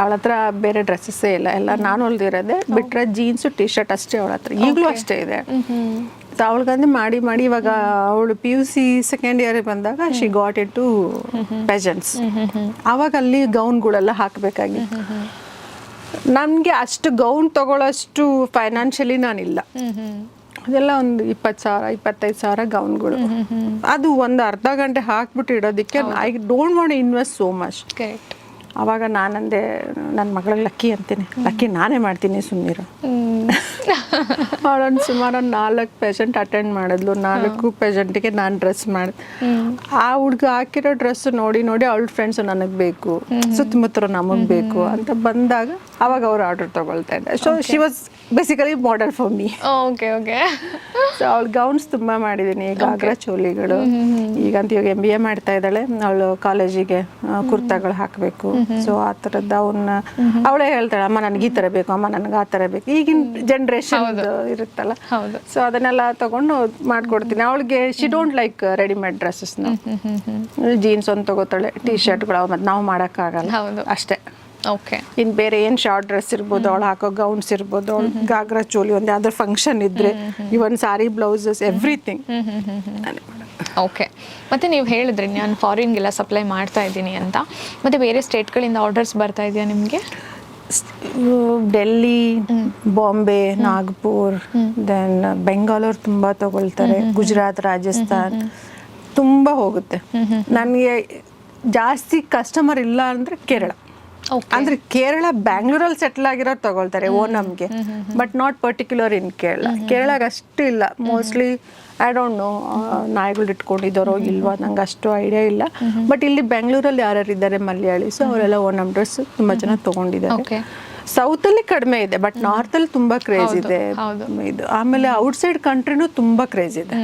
ಅವಳ ಹತ್ರ ಬೇರೆ ಡ್ರೆಸ್ಸಸ್ಸೇ ಇಲ್ಲ. ಎಲ್ಲ ನಾನು ಹೊಲ್ದಿರೋದೆ ಬಿಟ್ರೆ ಜೀನ್ಸು ಟಿ ಶರ್ಟ್ ಅಷ್ಟೇ ಅವಳ ಹತ್ರ. ಈಗಲೂ ಅಷ್ಟೇ ಇದೆ. ಅವಳಿಗಂದ್ರೆ ಮಾಡಿ ಮಾಡಿ ಇವಾಗ ಅವಳು P U C second year ಬಂದಾಗ she got it to pageants ಅವಾಗ ಅಲ್ಲಿ ಗೌನ್ಗಳೆಲ್ಲ ಹಾಕಬೇಕಾಗಿತ್ತು ನನಗೆ ಅಷ್ಟು ಗೌನ್ ತಗೊಳ್ಳೋಷ್ಟು ಫೈನಾನ್ಷಿಯಲಿ ನಾನಿಲ್ಲ. ಅದೆಲ್ಲ ಒಂದು ಇಪ್ಪತ್ತು ಸಾವಿರ ಇಪ್ಪತ್ತೈದು ಸಾವಿರ ಗೌನ್ಗಳು. ಅದು ಒಂದು ಅರ್ಧ ಗಂಟೆ ಹಾಕ್ಬಿಟ್ಟು ಇಡೋದಕ್ಕೆ I don't want invest so much correct ಅವಾಗ ನಾನಂದೆ ನನ್ನ ಮಗಳಿಗೆ ಲಕ್ಕಿ ಅಂತೀನಿ. ಲಕ್ಕಿ ನಾನೇ ಮಾಡ್ತೀನಿ ಸುಮ್ಮನಿರು ಅವಳೊಂದು ಸುಮಾರು ಒಂದು ನಾಲ್ಕು ಪೇಷಂಟ್ ಅಟೆಂಡ್ ಮಾಡಿದ್ಲು. ನಾಲ್ಕು ಪೇಷಂಟಿಗೆ ನಾನು ಡ್ರೆಸ್ ಮಾಡಿ ಆ ಹುಡುಗ ಹಾಕಿರೋ ಡ್ರೆಸ್ ನೋಡಿ ನೋಡಿ ಅವಳ ಫ್ರೆಂಡ್ಸು ನನಗೆ ಬೇಕು. ಸುತ್ತಮುತ್ತಲು ನಮಗೆ ಬೇಕು ಅಂತ ಬಂದಾಗ ಅವಾಗ ಅವ್ರು ಆರ್ಡರ್ ತಗೊಳ್ತಾ ಇದ್ದೆ. So she was basically model for me okay okay so ಅವಳು ಗೌನ್ಸ್ ತುಂಬಾ ಮಾಡಿದ್ದೀನಿ ಗಾಗ್ರಾ ಚೋಲಿಗಳು. ಈಗಂತ ಇವಾಗ ಎಂ ಬಿ ಎ ಮಾಡ್ತಾ ಇದ್ದಾಳೆ. ಅವಳು ಕಾಲೇಜಿಗೆ ಕುರ್ತಾಗಳು ಹಾಕಬೇಕು. ಸೊ ಆ ಥರದ್ದು ಅವನ್ನ ಅವಳೇ ಹೇಳ್ತಾಳೆ ಅಮ್ಮ ನನಗೆ ಈ ಥರ ಬೇಕು ಅಮ್ಮ ನನಗೆ ಆ ಥರ ಬೇಕು. ಈಗಿನ ಜನ್ರೇಷನ್ ಇರುತ್ತಲ್ಲ. ಸೊ ಅದನ್ನೆಲ್ಲ ತಗೊಂಡು ಮಾಡ್ಕೊಡ್ತೀನಿ. ಅವಳಿಗೆ ಶಿ ಡೋಂಟ್ ಲೈಕ್ ರೆಡಿಮೇಡ್ ಡ್ರೆಸ್ಸಸ್ನ ಜೀನ್ಸ್ ಒಂದು ತಗೋತಾಳೆ ಟಿ ಶರ್ಟ್ಗಳು ಮತ್ತು ನಾವು ಮಾಡೋಕ್ಕಾಗಲ್ಲ. ಅಷ್ಟೇ. ಓಕೆ ಇನ್ ಬೇರೆ ಏನ್ ಶಾರ್ಟ್ ಡ್ರೆಸ್ ಇರ್ಬೋದು ಅವಳು ಹಾಕೋ ಗೌನ್ಸ್ ಇರ್ಬೋದು ಅವಳು ಗಾಗ್ರಾ ಚೋಲಿ ಒಂದು ಯಾವ್ದಾದ್ರು ಫಂಕ್ಷನ್ ಇದ್ರೆ even sari blouses everything okay ಮತ್ತೆ ನೀವು ಹೇಳಿದ್ರಿ ನಾನು ಫಾರಿನ್ಗೆಲ್ಲ ಸಪ್ಲೈ ಮಾಡ್ತಾ ಇದ್ದೀನಿ ಅಂತ. ಮತ್ತೆ ಬೇರೆ ಸ್ಟೇಟ್ಗಳಿಂದ ಆರ್ಡರ್ಸ್ ಬರ್ತಾ ಇದೆಯಾ ನಿಮಗೆ? ಡೆಲ್ಲಿ ಬಾಂಬೆ ನಾಗ್ಪುರ್ ದೆನ್ ಬೆಂಗಾಲೂರು ತುಂಬಾ ತಗೊಳ್ತಾರೆ ಗುಜರಾತ್ ರಾಜಸ್ಥಾನ್ ತುಂಬಾ ಹೋಗುತ್ತೆ. ನನಗೆ ಜಾಸ್ತಿ ಕಸ್ಟಮರ್ ಇಲ್ಲ ಅಂದ್ರೆ ಕೇರಳ. ಅಂದ್ರೆ ಕೇರಳ ಬ್ಯಾಂಗ್ಳೂರಲ್ಲಿ ಸೆಟ್ಲ್ ಆಗಿರೋರು ತಗೊಳ್ತಾರೆ ಓನಮ್ಗೆ but not particular in Kerala. ಕೇರಳಾಗ ಅಷ್ಟು ಇಲ್ಲ. ಮೋಸ್ಟ್ಲಿ ಐ ಡೋಂಟ್ ನೋ ನಾಯಿಗಳು ಇಟ್ಕೊಂಡಿದ್ದಾರೋ ಇಲ್ವಾ ನಂಗೆ ಅಷ್ಟು ಐಡಿಯಾ ಇಲ್ಲ. ಬಟ್ ಇಲ್ಲಿ ಬೆಂಗಳೂರಲ್ಲಿ ಯಾರ್ಯಾರು ಇದ್ದಾರೆ ಮಲಯಾಳಿ. ಸೊ ಅವರೆಲ್ಲ ಓನಮ್ ಡ್ರೆಸ್ ತುಂಬಾ ಜನ ತಗೊಂಡಿದ್ದಾರೆ. ಸೌತ್ ಅಲ್ಲಿ ಕಡಿಮೆ ಇದೆ ಬಟ್ ನಾರ್ತ್ ಅಲ್ಲಿ ತುಂಬಾ ಕ್ರೇಜ್ ಇದೆ. ಇದು ಆಮೇಲೆ ಔಟ್ಸೈಡ್ ಕಂಟ್ರಿನೂ ತುಂಬಾ ಕ್ರೇಜ್ ಇದೆ.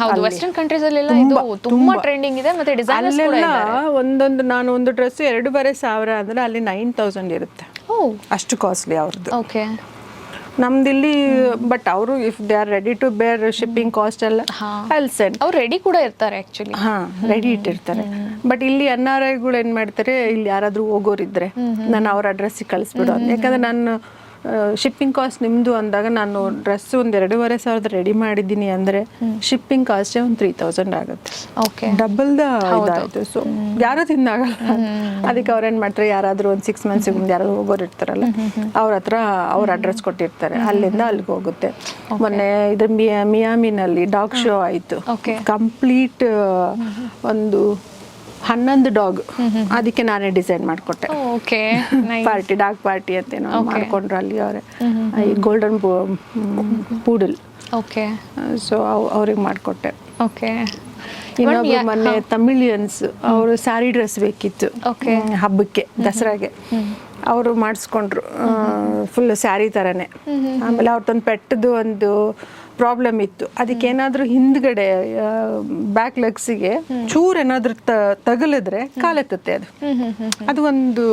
ಹೌದು ವೆಸ್ಟರ್ನ್ ಕಂಟ್ರೀಸ್ ಅಲ್ಲೆಲ್ಲ ಇದು ತುಂಬಾ ಟ್ರೆಂಡಿಂಗ್ ಇದೆ ಮತ್ತೆ ಡಿಸೈನರ್ಸ್ ಕೂಡ ಇದ್ದಾರೆ. ಒಂದೊಂದು ನಾನು ಒಂದು ಡ್ರೆಸ್ ಎರಡೂವರೆ ಸಾವಿರ ಅಂದ್ರೆ ಅಲ್ಲಿ ನೈನ್ ತೌಸಂಡ್ ಇರುತ್ತೆ. ಅಷ್ಟು ಕಾಸ್ಟ್ಲಿ ಅವ್ರದ್ದು. ಓಕೆ ನಮ್ದಿಲ್ಲಿ ಬಟ್ ಅವರು if they are ready to bear shipping cost ಎಲ್ಲ. ಅಲ್ಲಿ ಸೆಂಡ್ ಅವ್ರು ರೆಡಿ ಕೂಡ ಇರ್ತಾರೆ ಆಕ್ಚುಲಿ ಹಾ ರೆಡಿ ಇಟ್ಟಿರ್ತಾರೆ. ಬಟ್ ಇಲ್ಲಿ ಎನ್ ಆರ್ ಐಗಳು ಏನ್ ಮಾಡ್ತಾರೆ ಇಲ್ಲಿ ಯಾರಾದ್ರೂ ಹೋಗೋರಿದ್ರೆ ನಾನು ಅವ್ರ ಅಡ್ರೆಸ್ಸಿಗೆ ಕಳಿಸ್ಬಿಡೋದು. ಯಾಕಂದ್ರೆ ನಾನು ಶಿಪ್ಪಿಂಗ್ ಕಾಸ್ಟ್ ನಿಮ್ಮದು ಅಂದಾಗ ನಾನು ಡ್ರೆಸ್ ಒಂದು ಎರಡೂವರೆ ಸಾವಿರದ ರೆಡಿ ಮಾಡಿದ್ದೀನಿ ಅಂದರೆ ಶಿಪ್ಪಿಂಗ್ ಕಾಸ್ಟೇ ಒಂದು ತ್ರೀ ತೌಸಂಡ್ ಆಗುತ್ತೆ. ಓಕೆ. ಡಬಲ್ದ ಇದಾಯಿತು. ಸೊ ಯಾರು ತಿಂದಾಗಲ್ಲ. ಅದಕ್ಕೆ ಅವ್ರು ಏನು ಮಾಡ್ತಾರೆ ಯಾರಾದರೂ ಒಂದು ಸಿಕ್ಸ್ ಮಂತ್ಸಿಗೆ ಮುಂದೆ ಯಾರಾದ್ರು ಹೋಗೋರು ಇರ್ತಾರಲ್ಲ ಅವ್ರ ಹತ್ರ ಅವ್ರ ಅಡ್ರೆಸ್ ಕೊಟ್ಟಿರ್ತಾರೆ. ಅಲ್ಲಿಂದ ಅಲ್ಲಿಗೆ ಹೋಗುತ್ತೆ. ಮೊನ್ನೆ ಇದ್ರ ಮಿಯಾ ಮಿಯಾಮಿನಲ್ಲಿ ಡಾಗ್ ಶೋ ಆಯಿತು. ಕಂಪ್ಲೀಟ್ ಒಂದು ಹನ್ನೊಂದು ಡಾಗ್. ಅದಕ್ಕೆ ನಾನೇ ಡಿಸೈನ್ ಮಾಡಿಕೊಟ್ಟೆ. ಓಕೆ. ಪಾರ್ಟಿ ಡಾಗ್ ಪಾರ್ಟಿ ಅಂತ ಏನೋ ಮಾಡ್ಕೊಂಡ್ರು ಅಲ್ಲಿ ಅವರೇ. ಈ ಗೋಲ್ಡನ್ ಪೂಡಲ್. ಓಕೆ. ಸೊ ಅವ್ರಿಗೆ ಮಾಡಿಕೊಟ್ಟೆ. ಓಕೆ. ಇನ್ನೊಬ್ರು ಮೊನ್ನೆ ತಮಿಳಿಯನ್ಸ್ ಅವರು ಸ್ಯಾರಿ ಡ್ರೆಸ್ ಬೇಕಿತ್ತು. ಹಬ್ಬಕ್ಕೆ ದಸರಾಗೆ. ಅವರು ಮಾಡಿಸ್ಕೊಂಡ್ರು ಫುಲ್ ಸ್ಯಾರಿ ಥರನೇ ಆಮೇಲೆ ಅವ್ರದ್ದೊಂದು ಪೆಟ್ಟದು ಒಂದು ಪ್ರಾಬ್ಲಮ್ ಇತ್ತು. ಅದಕ್ಕೆ ಏನಾದರೂ ಹಿಂದ್ಗಡೆ ಬ್ಯಾಕ್ ಲೆಗ್ಸಿಗೆ ಚೂರ್ ಏನಾದರೂ ತಗಲಿದ್ರೆ ಕಾಲೆತ್ತುತ್ತೆ ಅದು. ಅದು ಒಂದು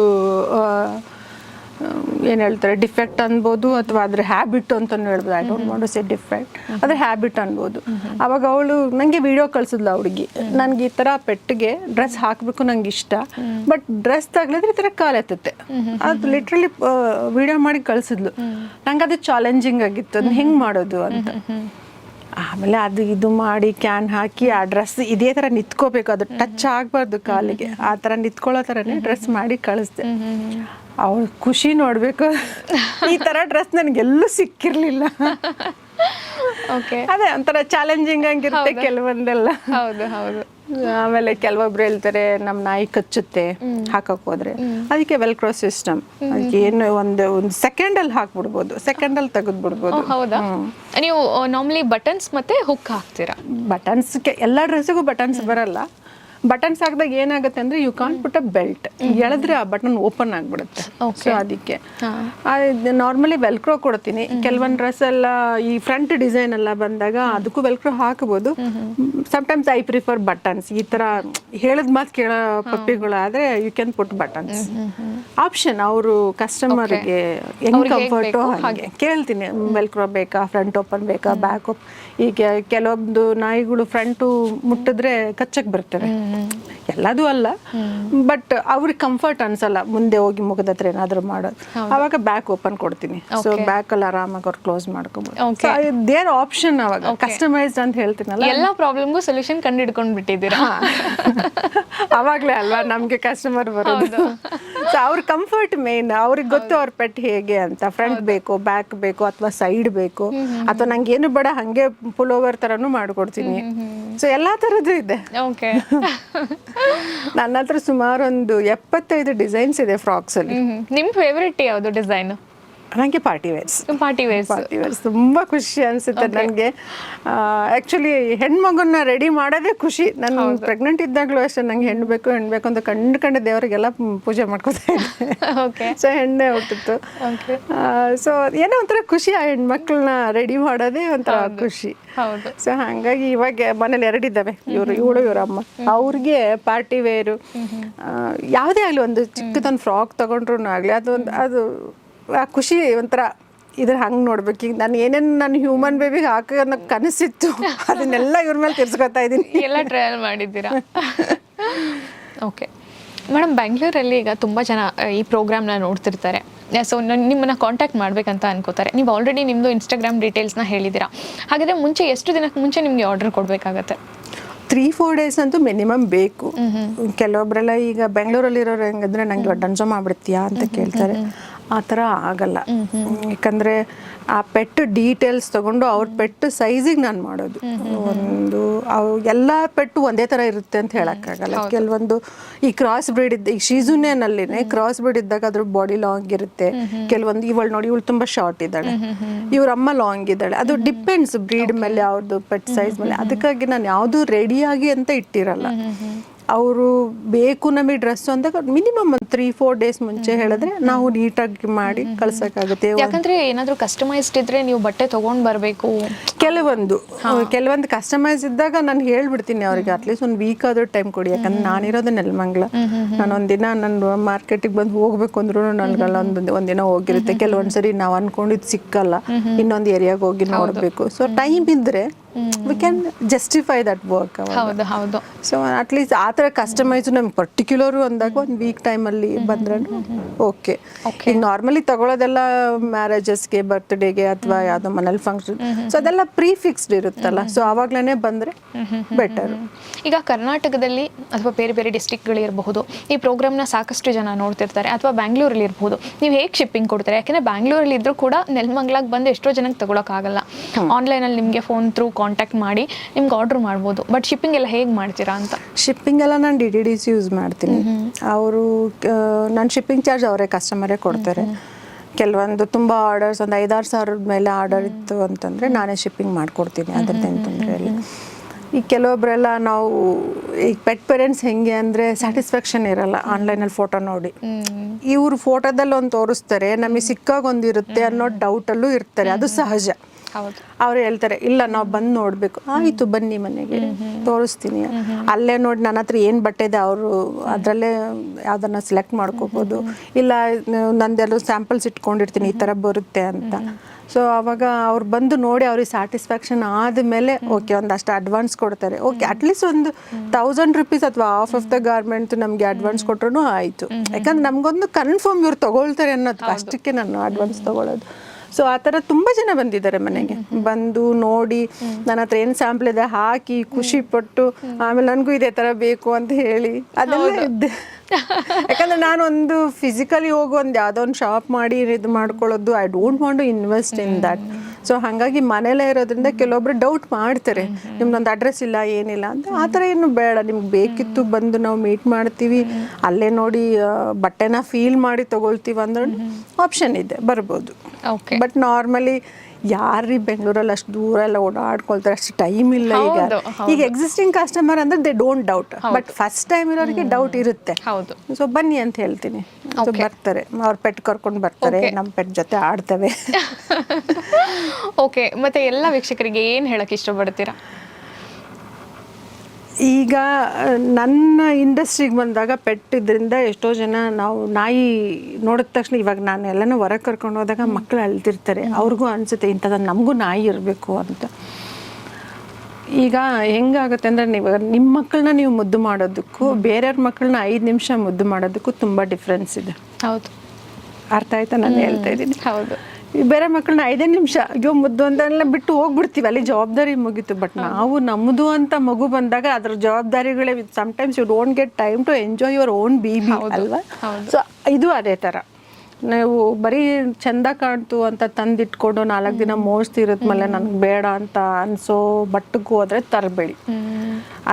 ಏನು ಹೇಳ್ತಾರೆ ಡಿಫೆಕ್ಟ್ ಅನ್ಬೋದು ಅಥವಾ ಅದ್ರ ಹ್ಯಾಬಿಟ್ ಅಂತಲೂ ಹೇಳ್ಬೋದು. I don't want say defect ಅದ್ರ ಹ್ಯಾಬಿಟ್ ಅನ್ಬೋದು. ಅವಾಗ ಅವಳು ನನಗೆ ವಿಡಿಯೋ ಕಳ್ಸಿದ್ಲು ಅವಳಿಗೆ ಹುಡುಗಿ ನನಗೆ ಈ ಥರ ಪೆಟ್ಟಿಗೆ ಡ್ರೆಸ್ ಹಾಕಬೇಕು ನಂಗೆ ಇಷ್ಟ. ಬಟ್ ಡ್ರೆಸ್ ತಗಲಿದ್ರೆ ಈ ಥರ ಕಾಲೆತ್ತುತ್ತೆ ಅದು ಲಿಟ್ರಲಿ ವಿಡಿಯೋ ಮಾಡಿ ಕಳ್ಸಿದ್ಲು. ನಂಗೆ ಅದು ಚಾಲೆಂಜಿಂಗ್ ಆಗಿತ್ತು. ಅದನ್ನ ಹೆಂಗೆ ಮಾಡೋದು ಅಂತ. ಆಮೇಲೆ ಅದು ಇದು ಮಾಡಿ ಕ್ಯಾನ್ ಹಾಕಿ ಆ ಡ್ರೆಸ್ ಇದೇ ಥರ ನಿತ್ಕೋಬೇಕು. ಅದು ಟಚ್ ಆಗಬಾರ್ದು ಕಾಲಿಗೆ. ಆ ಥರ ನಿತ್ಕೊಳ್ಳೋ ಥರನೇ ಡ್ರೆಸ್ ಮಾಡಿ ಕಳಿಸ್ದೆ. ಅವಳು ಖುಷಿ ನೋಡಬೇಕು. ಈ ಥರ ಡ್ರೆಸ್ ನನಗೆಲ್ಲೂ ಸಿಕ್ಕಿರಲಿಲ್ಲ. ಓಕೆ ಅದೇ ಒಂಥರ ಚಾಲೆಂಜಿಂಗ್ ಆಗಿರುತ್ತೆ ಕೆಲವೊಂದೆಲ್ಲ. ಹೌದು ಹೌದು. ಆಮೇಲೆ ಕೆಲವೊಬ್ರು ಹೇಳ್ತಾರೆ ನಮ್ಮ ನಾಯಿ ಕಚ್ಚುತ್ತೆ ಹಾಕಕ್ ಹೋದ್ರೆ. ಅದಕ್ಕೆ ವೆಲ್ಕ್ರೋ ಸಿಸ್ಟಮ್ ಅದಕ್ಕೆ ಏನು ಒಂದು ಒಂದು ಸೆಕೆಂಡಲ್ಲಿ ಹಾಕ್ಬಿಡ್ಬೋದು. ಸೆಕೆಂಡಲ್ಲಿ ತೆಗೆದ್ಬಿಡ್ಬೋದು. ಹೌದಾ? ನೀವು ನಾರ್ಮಲಿ ಬಟನ್ಸ್ ಮತ್ತೆ ಹುಕ್ ಹಾಕ್ತೀರಾ? ಬಟನ್ಸ್ ಎಲ್ಲ ಡ್ರೆಸ್ಗೂ ಬಟನ್ಸ್ ಬರಲ್ಲ. ಬಟನ್ಸ್ ಹಾಕಿದಾಗ ಏನಾಗುತ್ತೆ ಅಂದ್ರೆ you corn put a belt ಎಳೆದ್ರೆ ಆ ಬಟನ್ ಓಪನ್ ಆಗ್ಬಿಡುತ್ತೆ. ಸೊ ಅದಕ್ಕೆ. ನಾರ್ಮಲಿ ವೆಲ್ಕ್ರೋ ಕೊಡ್ತೀನಿ. ಕೆಲವೊಂದು ಡ್ರೆಸ್ ಎಲ್ಲ ಈ ಫ್ರಂಟ್ ಡಿಸೈನ್ ಎಲ್ಲ ಬಂದಾಗ ಅದಕ್ಕೂ ವೆಲ್ಕ್ರೋ ಹಾಕಬಹುದು ಸಮ್ಟೈಮ್ಸ್ ಐ ಪ್ರಿಫರ್ ಬಟನ್ಸ್ ಈ ತರ ಹೇಳಿದ ಮಾತು ಕೇಳೋ ಪಪ್ಪಿಗಳಾದ್ರೆ you can put buttons option ಅವರು ಕಸ್ಟಮರ್ಗೆ ಹೆಂಗ್ ಕಂಫರ್ಟು ಹಾಗೆ ಕೇಳ್ತೀನಿ ವೆಲ್ಕ್ರೋ ಬೇಕಾ ಫ್ರಂಟ್ ಓಪನ್ ಬೇಕಾ ಬ್ಯಾಕ್ ಓಪನ್ ಈಗ ಕೆಲವೊಂದು ನಾಯಿಗಳು ಫ್ರಂಟು ಮುಟ್ಟಿದ್ರೆ ಕಚ್ಚಕ್ಕೆ ಬರ್ತವೆ. ಎಲ್ಲದು ಅಲ್ಲ. ಬಟ್ ಅವ್ರಿಗೆ ಕಂಫರ್ಟ್ ಅನ್ಸಲ್ಲ ಮುಂದೆ ಹೋಗಿ ಮುಖದ ಹತ್ರ ಏನಾದ್ರು ಮಾಡೋದು ಅವಾಗ ಬ್ಯಾಕ್ ಓಪನ್ ಕೊಡ್ತೀನಿ. ಸೊ ಬ್ಯಾಕ್ ಅಲ್ಲಿ ಆರಾಮಾಗಿ ಅವ್ರು ಕ್ಲೋಸ್ ಮಾಡ್ಕೊಬೋದು. ದೇರ್ ಆಪ್ಷನ್ ಅವಾಗ. ಕಸ್ಟಮೈಸ್ಡ್ ಅಂತ ಹೇಳ್ತೀನಲ್ಲ? ಎಲ್ಲಾ ಪ್ರಾಬ್ಲಮ್ಗೂ ಸೊಲ್ಯೂಷನ್ ಕಂಡು ಹಿಡ್ಕೊಂಡು ಬಿಟ್ಟಿದ್ದೀರಾ ಅವಾಗ್ಲೇ ಅಲ್ವಾ ನಮ್ಗೆ ಕಸ್ಟಮರ್ ಬರೋದು? ಸೊ ಅವ್ರ ಕಂಫರ್ಟ್ ಮೇನ್ ಅವ್ರಿಗೆ ಗೊತ್ತು ಅವ್ರ ಪೆಟ್ ಹೇಗೆ ಅಂತ. ಫ್ರಂಟ್ ಬೇಕು ಬ್ಯಾಕ್ ಬೇಕು ಅಥವಾ ಸೈಡ್ ಬೇಕು. ಅಥವಾ ನಂಗೆ ಏನು ಬೇಡ ಹಂಗೆ ಪುಲ್ ಓವರ್ ತರನು ಮಾಡ್ಕೊಡ್ತೀನಿ. ಸೊ ಎಲ್ಲಾ ತರದ್ದು ಇದೆ. ಓಕೆ ನನ್ನ ಹತ್ರ ಸುಮಾರು ಒಂದು ಎಪ್ಪತ್ತೈದು ಡಿಸೈನ್ಸ್ ಇದೆ ಫ್ರಾಕ್ಸ್ ಅಲ್ಲಿ ನಿಮ್ ಫೇವ್ರೆಟ್ ಯಾವುದು ಡಿಸೈನ್ ನನಗೆ party wears party wears party wears ತುಂಬಾ ಖುಷಿ ಅನಿಸುತ್ತೆ ನನಗೆ. ಆಕ್ಚುಲಿ ಹೆಣ್ಮಗನ್ನ ರೆಡಿ ಮಾಡೋದೇ ಖುಷಿ. ನಾನು ಪ್ರೆಗ್ನೆಂಟ್ ಇದ್ದಾಗಲೂ ಅಷ್ಟೇ ನಂಗೆ ಹೆಣ್ಣು ಬೇಕು ಹೆಣ್ಣು ಬೇಕು ಅಂತ ಕಂಡು ಕಂಡು ದೇವರಿಗೆಲ್ಲ ಪೂಜೆ ಮಾಡ್ಕೋತಾ ಇದ್ದೆ. ಓಕೆ ಸೊ ಹೆಣ್ಣೆ ಹುಟ್ಟಿತ್ತು. ಓಕೆ ಸೊ ಏನೋ ಒಂಥರ ಖುಷಿ ಆ ಹೆಣ್ಮಕ್ಳನ್ನ ರೆಡಿ ಮಾಡೋದೇ ಒಂಥರ ಖುಷಿ. ಹೌದು. ಸೊ ಹಾಗಾಗಿ ಇವಾಗ ಮನೇಲಿ ಎರಡಿದ್ದಾವೆ ಇವರು ಇವಳು ಇವ್ರ ಅಮ್ಮ. ಅವ್ರಿಗೆ ಪಾರ್ಟಿ ವೇರು ಯಾವುದೇ ಆಗಲಿ ಒಂದು ಚಿಕ್ಕದೊಂದು ಫ್ರಾಕ್ ತಗೊಂಡ್ರು ಆಗಲಿ ಅದೊಂದು ಅದು ಆ ಖುಷಿ ಒಂಥರ ಇದ್ರ ಹಂಗೆ ನೋಡ್ಬೇಕು. ಈಗ ನಾನು ಏನೇನು ನಾನು ಹ್ಯೂಮನ್ ಬೇಬಿಗೆ ಹಾಕೋ ಅನ್ನೋ ಕನಸಿತ್ತು ಅದನ್ನೆಲ್ಲ ಇವ್ರ ಮೇಲೆ ತಿರ್ಸ್ಕೊತಾ ಇದ್ದೀನಿ ಎಲ್ಲ ಟ್ರಯಲ್ ಮಾಡಿದ್ದೀರಾ? ಓಕೆ ಮೇಡಮ್ ಬೆಂಗಳೂರಲ್ಲಿ ಈಗ ತುಂಬ ಜನ ಈ ಪ್ರೋಗ್ರಾಮ್ನ ನೋಡ್ತಿರ್ತಾರೆ. ಸೊ ನಿಮ್ಮನ್ನ ಕಾಂಟ್ಯಾಕ್ಟ್ ಮಾಡ್ಬೇಕಂತ ಅನ್ಕೋತಾರೆ. ನೀವು ಆಲ್ರೆಡಿ ನಿಮ್ಮದು ಇನ್ಸ್ಟಾಗ್ರಾಮ್ ಡೀಟೇಲ್ಸ್ನ ಹೇಳಿದ್ದೀರಾ? ಹಾಗಾದರೆ ಮುಂಚೆ ಎಷ್ಟು ದಿನಕ್ಕೆ ಮುಂಚೆ ನಿಮಗೆ ಆರ್ಡರ್ ಕೊಡಬೇಕಾಗತ್ತೆ? ತ್ರೀ ಫೋರ್ ಡೇಸ್ ಅಂತೂ ಮಿನಿಮಮ್ ಬೇಕು. ಕೆಲವೊಬ್ಬರೆಲ್ಲ ಈಗ ಬೆಂಗಳೂರಲ್ಲಿರೋರು ಹೆಂಗಂದ್ರೆ ನಂಗೆ ಡನ್ಸೋ ಮಾಡ್ಬಿಡ್ತೀಯಾ? ಅಂತ ಕೇಳ್ತಾರೆ. ಆ ಥರ ಆಗಲ್ಲ. ಯಾಕಂದರೆ ಆ ಪೆಟ್ಟು ಡೀಟೇಲ್ಸ್ ತಗೊಂಡು ಅವ್ರ ಪೆಟ್ಟು ಸೈಜಿಗೆ ನಾನು ಮಾಡೋದು. ಒಂದು ಅವು ಎಲ್ಲ ಪೆಟ್ಟು ಒಂದೇ ಥರ ಇರುತ್ತೆ ಅಂತ ಹೇಳೋಕ್ಕಾಗಲ್ಲ. ಕೆಲವೊಂದು ಈ ಕ್ರಾಸ್ ಬ್ರೀಡ್ ಇದ್ದ ಈ ಶೀಸುನೇನಲ್ಲಿನೇ ಕ್ರಾಸ್ ಬ್ರೀಡ್ ಇದ್ದಾಗ ಅದ್ರ ಬಾಡಿ ಲಾಂಗ್ ಇರುತ್ತೆ. ಕೆಲವೊಂದು ಇವಳು ನೋಡಿ ಇವಳು ತುಂಬ ಶಾರ್ಟ್ ಇದ್ದಾಳೆ. ಇವ್ರ ಅಮ್ಮ ಲಾಂಗ್ ಇದ್ದಾಳೆ. ಅದು ಡಿಪೆಂಡ್ಸ್ ಬ್ರೀಡ್ ಮೇಲೆ ಅವ್ರದ್ದು ಪೆಟ್ ಸೈಜ್ ಮೇಲೆ. ಅದಕ್ಕಾಗಿ ನಾನು ಯಾವುದು ರೆಡಿಯಾಗಿ ಅಂತ ಇಟ್ಟಿರಲ್ಲ. ಅವರು ಬೇಕು ನಮಗೆ ಡ್ರೆಸ್ ಅಂದಾಗ ಮಿನಿಮಮ್ ಒಂದು ತ್ರೀ ಫೋರ್ ಡೇಸ್ ಮುಂಚೆ ಹೇಳಿದ್ರೆ ನಾವು ನೀಟಾಗಿ ಮಾಡಿ ಕಳ್ಸಕ್ಕಾಗುತ್ತೆ. ಯಾಕಂದ್ರೆ ಏನಾದರೂ ಕಸ್ಟಮೈಸ್ಡ್ ಇದ್ರೆ ನೀವು ಬಟ್ಟೆ ತೊಗೊಂಡು ಬರಬೇಕು. ಕೆಲವೊಂದು ಕೆಲವೊಂದು ಕಸ್ಟಮೈಸ್ ಇದ್ದಾಗ ನಾನು ಹೇಳ್ಬಿಡ್ತೀನಿ ಅವ್ರಿಗೆ ಅಟ್ಲೀಸ್ಟ್ ಒಂದು ವೀಕ್ ಆದ್ರೂ ಟೈಮ್ ಕೊಡಿ. ಯಾಕಂದ್ರೆ ನಾನಿರೋದು ನೆಲಮಂಗ್ಲ. ನಾನು ಒಂದಿನ ನಾನು ಮಾರ್ಕೆಟಿಗೆ ಬಂದು ಹೋಗ್ಬೇಕು ಅಂದ್ರೂ ನನ್ಗೆಲ್ಲ ಒಂದು ಒಂದಿನ ಹೋಗಿರುತ್ತೆ. ಕೆಲವೊಂದ್ಸರಿ ನಾವು ಅನ್ಕೊಂಡಿದ್ದು ಸಿಕ್ಕಲ್ಲ. ಇನ್ನೊಂದು ಏರಿಯಾಗೆ ಹೋಗಿ ನೋಡಬೇಕು. ಸೊ ಟೈಮ್ ಇದ್ರೆ we can justify that work ಹೌದು ಹೌದು. ಸೊ ಅಟ್ಲೀಸ್ಟ್ ಆ ಥರ ಕಸ್ಟಮೈಸ್ ನಮ್ಗೆ ಪರ್ಟಿಕ್ಯುಲರು ಅಂದಾಗ ಒಂದು ವೀಕ್ ಟೈಮಲ್ಲಿ ಬಂದ್ರೆ ಓಕೆ ಈಗ ನಾರ್ಮಲಿ ತಗೊಳ್ಳೋದೆಲ್ಲ ಮ್ಯಾರೇಜಸ್ಗೆ ಬರ್ತ್ಡೇಗೆ ಅಥವಾ ಯಾವುದೋ ಮನೇಲಿ ಫಂಕ್ಷನ್ ಸೊ ಅದೆಲ್ಲ ಪ್ರೀ ಫಿಕ್ಸ್ಡ್ ಇರುತ್ತಲ್ಲ ಸೊ ಆವಾಗ್ಲೇ ಬಂದರೆ ಬೆಟರ್ ಈಗ ಕರ್ನಾಟಕದಲ್ಲಿ ಅಥವಾ ಬೇರೆ ಬೇರೆ ಡಿಸ್ಟ್ರಿಕ್ಗಳಿರಬಹುದು ಈ ಪ್ರೋಗ್ರಾಮ್ನ ಸಾಕಷ್ಟು ಜನ ನೋಡ್ತಿರ್ತಾರೆ ಅಥವಾ ಬ್ಯಾಂಗ್ಳೂರಲ್ಲಿ ಇರಬಹುದು. ನೀವು ಹೇಗೆ ಶಿಪ್ಪಿಂಗ್ ಕೊಡ್ತಾರೆ? ಯಾಕಂದ್ರೆ ಬ್ಯಾಂಗ್ಳೂರಲ್ಲಿ ಇದ್ರೂ ಕೂಡ ನೆಲಮಂಗ್ಲಾಗ್ ಬಂದು ಎಷ್ಟೋ ಜನಕ್ಕೆ ತಗೊಳಕ್ಕಾಗಲ್ಲ ಆನ್ಲೈನಲ್ಲಿ ನಿಮಗೆ ಫೋನ್ ಥ್ರೂ ಕಾಂಟ್ಯಾಕ್ಟ್ ಮಾಡಿ ನಿಮ್ಗೆ ಆರ್ಡರ್ ಮಾಡ್ಬೋದು. ಬಟ್ ಶಿಪ್ಪಿಂಗ್ ಎಲ್ಲ ಹೇಗೆ ಮಾಡ್ತೀರಾ ಅಂತ? ಶಿಪ್ಪಿಂಗ್ ಎಲ್ಲ ನಾನು D D DTDC use ಮಾಡ್ತೀನಿ ಅವರು ನಾನು ಶಿಪ್ಪಿಂಗ್ ಚಾರ್ಜ್ ಅವರೇ ಕಸ್ಟಮರೇ ಕೊಡ್ತಾರೆ. ಕೆಲವೊಂದು ತುಂಬ ಆರ್ಡರ್ಸ್ ಒಂದು ಐದಾರು ಸಾವಿರದ ಮೇಲೆ ಆರ್ಡರ್ ಇತ್ತು ಅಂತಂದರೆ ನಾನೇ ಶಿಪ್ಪಿಂಗ್ ಮಾಡಿಕೊಡ್ತೀನಿ ಅದ್ರದ್ದೇನು ತೊಂದರೆ ಇಲ್ಲ. ಈಗ ಕೆಲವೊಬ್ಬರೆಲ್ಲ ನಾವು ಈಗ ಪೆಟ್ ಪೇರೆಂಟ್ಸ್ ಹೆಂಗೆ ಅಂದರೆ ಸ್ಯಾಟಿಸ್ಫ್ಯಾಕ್ಷನ್ ಇರಲ್ಲ ಆನ್ಲೈನಲ್ಲಿ ಫೋಟೋ ನೋಡಿ. ಇವ್ರ ಫೋಟೋದಲ್ಲಿ ಒಂದು ತೋರಿಸ್ತಾರೆ, ನಮಗೆ ಸಿಕ್ಕಾಗ ಒಂದು ಇರುತ್ತೆ ಅನ್ನೋ ಡೌಟಲ್ಲೂ ಇರ್ತಾರೆ, ಅದು ಸಹಜ. ಅವ್ರು ಹೇಳ್ತಾರೆ ಇಲ್ಲ ನಾವು ಬಂದು ನೋಡಬೇಕು. ಆಯಿತು ಬನ್ನಿ ಮನೆಗೆ ತೋರಿಸ್ತೀನಿ. ಅಲ್ಲೇ ನೋಡಿ ನನ್ನ ಹತ್ರ ಏನು ಬಟ್ಟೆ ಇದೆ ಅವರು ಅದರಲ್ಲೇ ಯಾವ್ದನ್ನ ಸೆಲೆಕ್ಟ್ ಮಾಡ್ಕೋಬೋದು. ಇಲ್ಲ ನಂದೆಲ್ಲ ಸ್ಯಾಂಪಲ್ಸ್ ಇಟ್ಕೊಂಡಿರ್ತೀನಿ ಈ ಥರ ಬರುತ್ತೆ ಅಂತ. ಸೊ ಅವಾಗ ಅವ್ರು ಬಂದು ನೋಡಿ ಅವ್ರಿಗೆ ಸ್ಯಾಟಿಸ್ಫ್ಯಾಕ್ಷನ್ ಆದಮೇಲೆ ಓಕೆ ಒಂದಷ್ಟು ಅಡ್ವಾನ್ಸ್ ಕೊಡ್ತಾರೆ. ಓಕೆ ಅಟ್ಲೀಸ್ಟ್ ಒಂದು ತೌಸಂಡ್ ರುಪೀಸ್ ಅಥವಾ ಹಾಫ್ ಆಫ್ ದ ಗಾರ್ಮೆಂಟ್ ನಮಗೆ ಅಡ್ವಾನ್ಸ್ ಕೊಟ್ರು ಆಯಿತು. ಯಾಕಂದ್ರೆ ನಮಗೊಂದು ಕನ್ಫರ್ಮ್ ಇವ್ರು ತಗೊಳ್ತಾರೆ ಅನ್ನೋದು ಅಷ್ಟಕ್ಕೆ ನಾನು ಅಡ್ವಾನ್ಸ್ ತಗೊಳ್ಳೋದು. ಸೊ ಆ ಥರ ತುಂಬ ಜನ ಬಂದಿದ್ದಾರೆ ಮನೆಗೆ. ಬಂದು ನೋಡಿ ನನ್ನ ಹತ್ರ ಏನು ಸ್ಯಾಂಪಲ್ ಇದೆ ಹಾಕಿ ಖುಷಿ ಪಟ್ಟು ಆಮೇಲೆ ನನಗೂ ಇದೇ ಥರ ಬೇಕು ಅಂತ ಹೇಳಿ ಅದೆಲ್ಲ ಇದ್ದೆ. ಯಾಕಂದ್ರೆ ನಾನು ಒಂದು ಫಿಸಿಕಲಿ ಹೋಗಿ ಒಂದು ಯಾವುದೋ ಒಂದು ಶಾಪ್ ಮಾಡಿ ಇದು ಮಾಡ್ಕೊಳ್ಳೋದು I don't want to invest in that so ಹಾಗಾಗಿ ಮನೇಲೇ ಇರೋದ್ರಿಂದ ಕೆಲವೊಬ್ರು ಡೌಟ್ ಮಾಡ್ತಾರೆ. ನಿಮ್ದೊಂದು ಅಡ್ರೆಸ್ ಇಲ್ಲ ಏನಿಲ್ಲ ಅಂತ. ಆ ಥರ ಏನು ಬೇಡ. ನಿಮ್ಗೆ ಬೇಕಿತ್ತು ಬಂದು ನಾವು ಮೀಟ್ ಮಾಡ್ತೀವಿ. ಅಲ್ಲೇ ನೋಡಿ ಬಟ್ಟೆನ ಫೀಲ್ ಮಾಡಿ ತಗೊಳ್ತೀವಿ ಅಂದ್ರೆ ಆಪ್ಷನ್ ಇದೆ ಬರ್ಬೋದು. ಓಕೆ ಬಟ್ ನಾರ್ಮಲಿ ಯಾರ್ರೀ ಬೆಂಗಳೂರಲ್ಲಿ ಅಷ್ಟು ದೂರ ಎಲ್ಲ ಓಡಾಡ್ಕೊಳ್ತಾರೆ ಅಷ್ಟು ಟೈಮ್ ಇಲ್ಲ ಈಗ. ಈಗ ಎಕ್ಸಿಸ್ಟಿಂಗ್ ಕಸ್ಟಮರ್ ಅಂದ್ರೆ they don't doubt but first time ಇರೋರಿಗೆ ಡೌಟ್ ಇರುತ್ತೆ. ಸೊ ಬನ್ನಿ ಅಂತ ಹೇಳ್ತೀನಿ. ಬರ್ತಾರೆ. ಅವ್ರ ಪೆಟ್ ಕರ್ಕೊಂಡು ಬರ್ತಾರೆ. ನಮ್ಮ ಪೆಟ್ ಜೊತೆ ಆಡ್ತವೆ. ಓಕೆ ಮತ್ತೆ ಎಲ್ಲ ವೀಕ್ಷಕರಿಗೆ ಏನು ಹೇಳಕ್ ಇಷ್ಟಪಡ್ತೀರಾ? ಈಗ ನನ್ನ ಇಂಡಸ್ಟ್ರಿಗೆ ಬಂದಾಗ ಪೆಟ್ ಇದರಿಂದ ಎಷ್ಟೋ ಜನ ನಾವು ನಾಯಿ ನೋಡಿದ ತಕ್ಷಣ ಇವಾಗ ನಾನು ಎಲ್ಲನೂ ಹೊರಗೆ ಕರ್ಕೊಂಡು ಹೋದಾಗ ಮಕ್ಕಳು ಅಳ್ತಿರ್ತಾರೆ ಅವ್ರಿಗೂ ಅನಿಸುತ್ತೆ ಇಂಥದ್ದು ನಮಗೂ ನಾಯಿ ಇರಬೇಕು ಅಂತ. ಈಗ ಹೆಂಗಾಗುತ್ತೆ ಅಂದರೆ ನೀವು ನಿಮ್ಮ ಮಕ್ಕಳನ್ನ ನೀವು ಮುದ್ದು ಮಾಡೋದಕ್ಕೂ ಬೇರೆಯವ್ರ ಮಕ್ಕಳನ್ನ ಐದು ನಿಮಿಷ ಮುದ್ದು ಮಾಡೋದಕ್ಕೂ ತುಂಬ ಡಿಫ್ರೆನ್ಸ್ ಇದೆ. ಹೌದು. ಅರ್ಥ ಆಯ್ತಾ? ನಾನು ಹೇಳ್ತಾ ಇದ್ದೀನಿ. ಹೌದು. ಬೇರೆ ಮಕ್ಕಳನ್ನ ಐದೇ ನಿಮಿಷ ಅಯ್ಯೋ ಮುದ್ದು ಅಂತೆಲ್ಲ ಬಿಟ್ಟು ಹೋಗ್ಬಿಡ್ತೀವಿ. ಅಲ್ಲಿ ಜವಾಬ್ದಾರಿ ಮುಗೀತು ಬಟ್ ನಾವು ನಮ್ಮದು ಅಂತ ಮಗು ಬಂದಾಗ ಅದ್ರ ಜವಾಬ್ದಾರಿಗಳೇ sometimes you don't get time to enjoy your own baby ಅಲ್ವಾ? ಸೊ ಇದು ಅದೇ ಥರ ನೀವು ಬರೀ ಚಂದ ಕಾಣ್ತು ಅಂತ ತಂದಿಟ್ಕೊಂಡು ನಾಲ್ಕು ದಿನ ಮೋಸ್ತಿರುತ್ತಮೇಲೆ ನನಗೆ ಬೇಡ ಅಂತ ಅನ್ಸೋ ಬಟ್ಟಕ್ಕೆ ಹೋದ್ರೆ ತರಬೇಡಿ.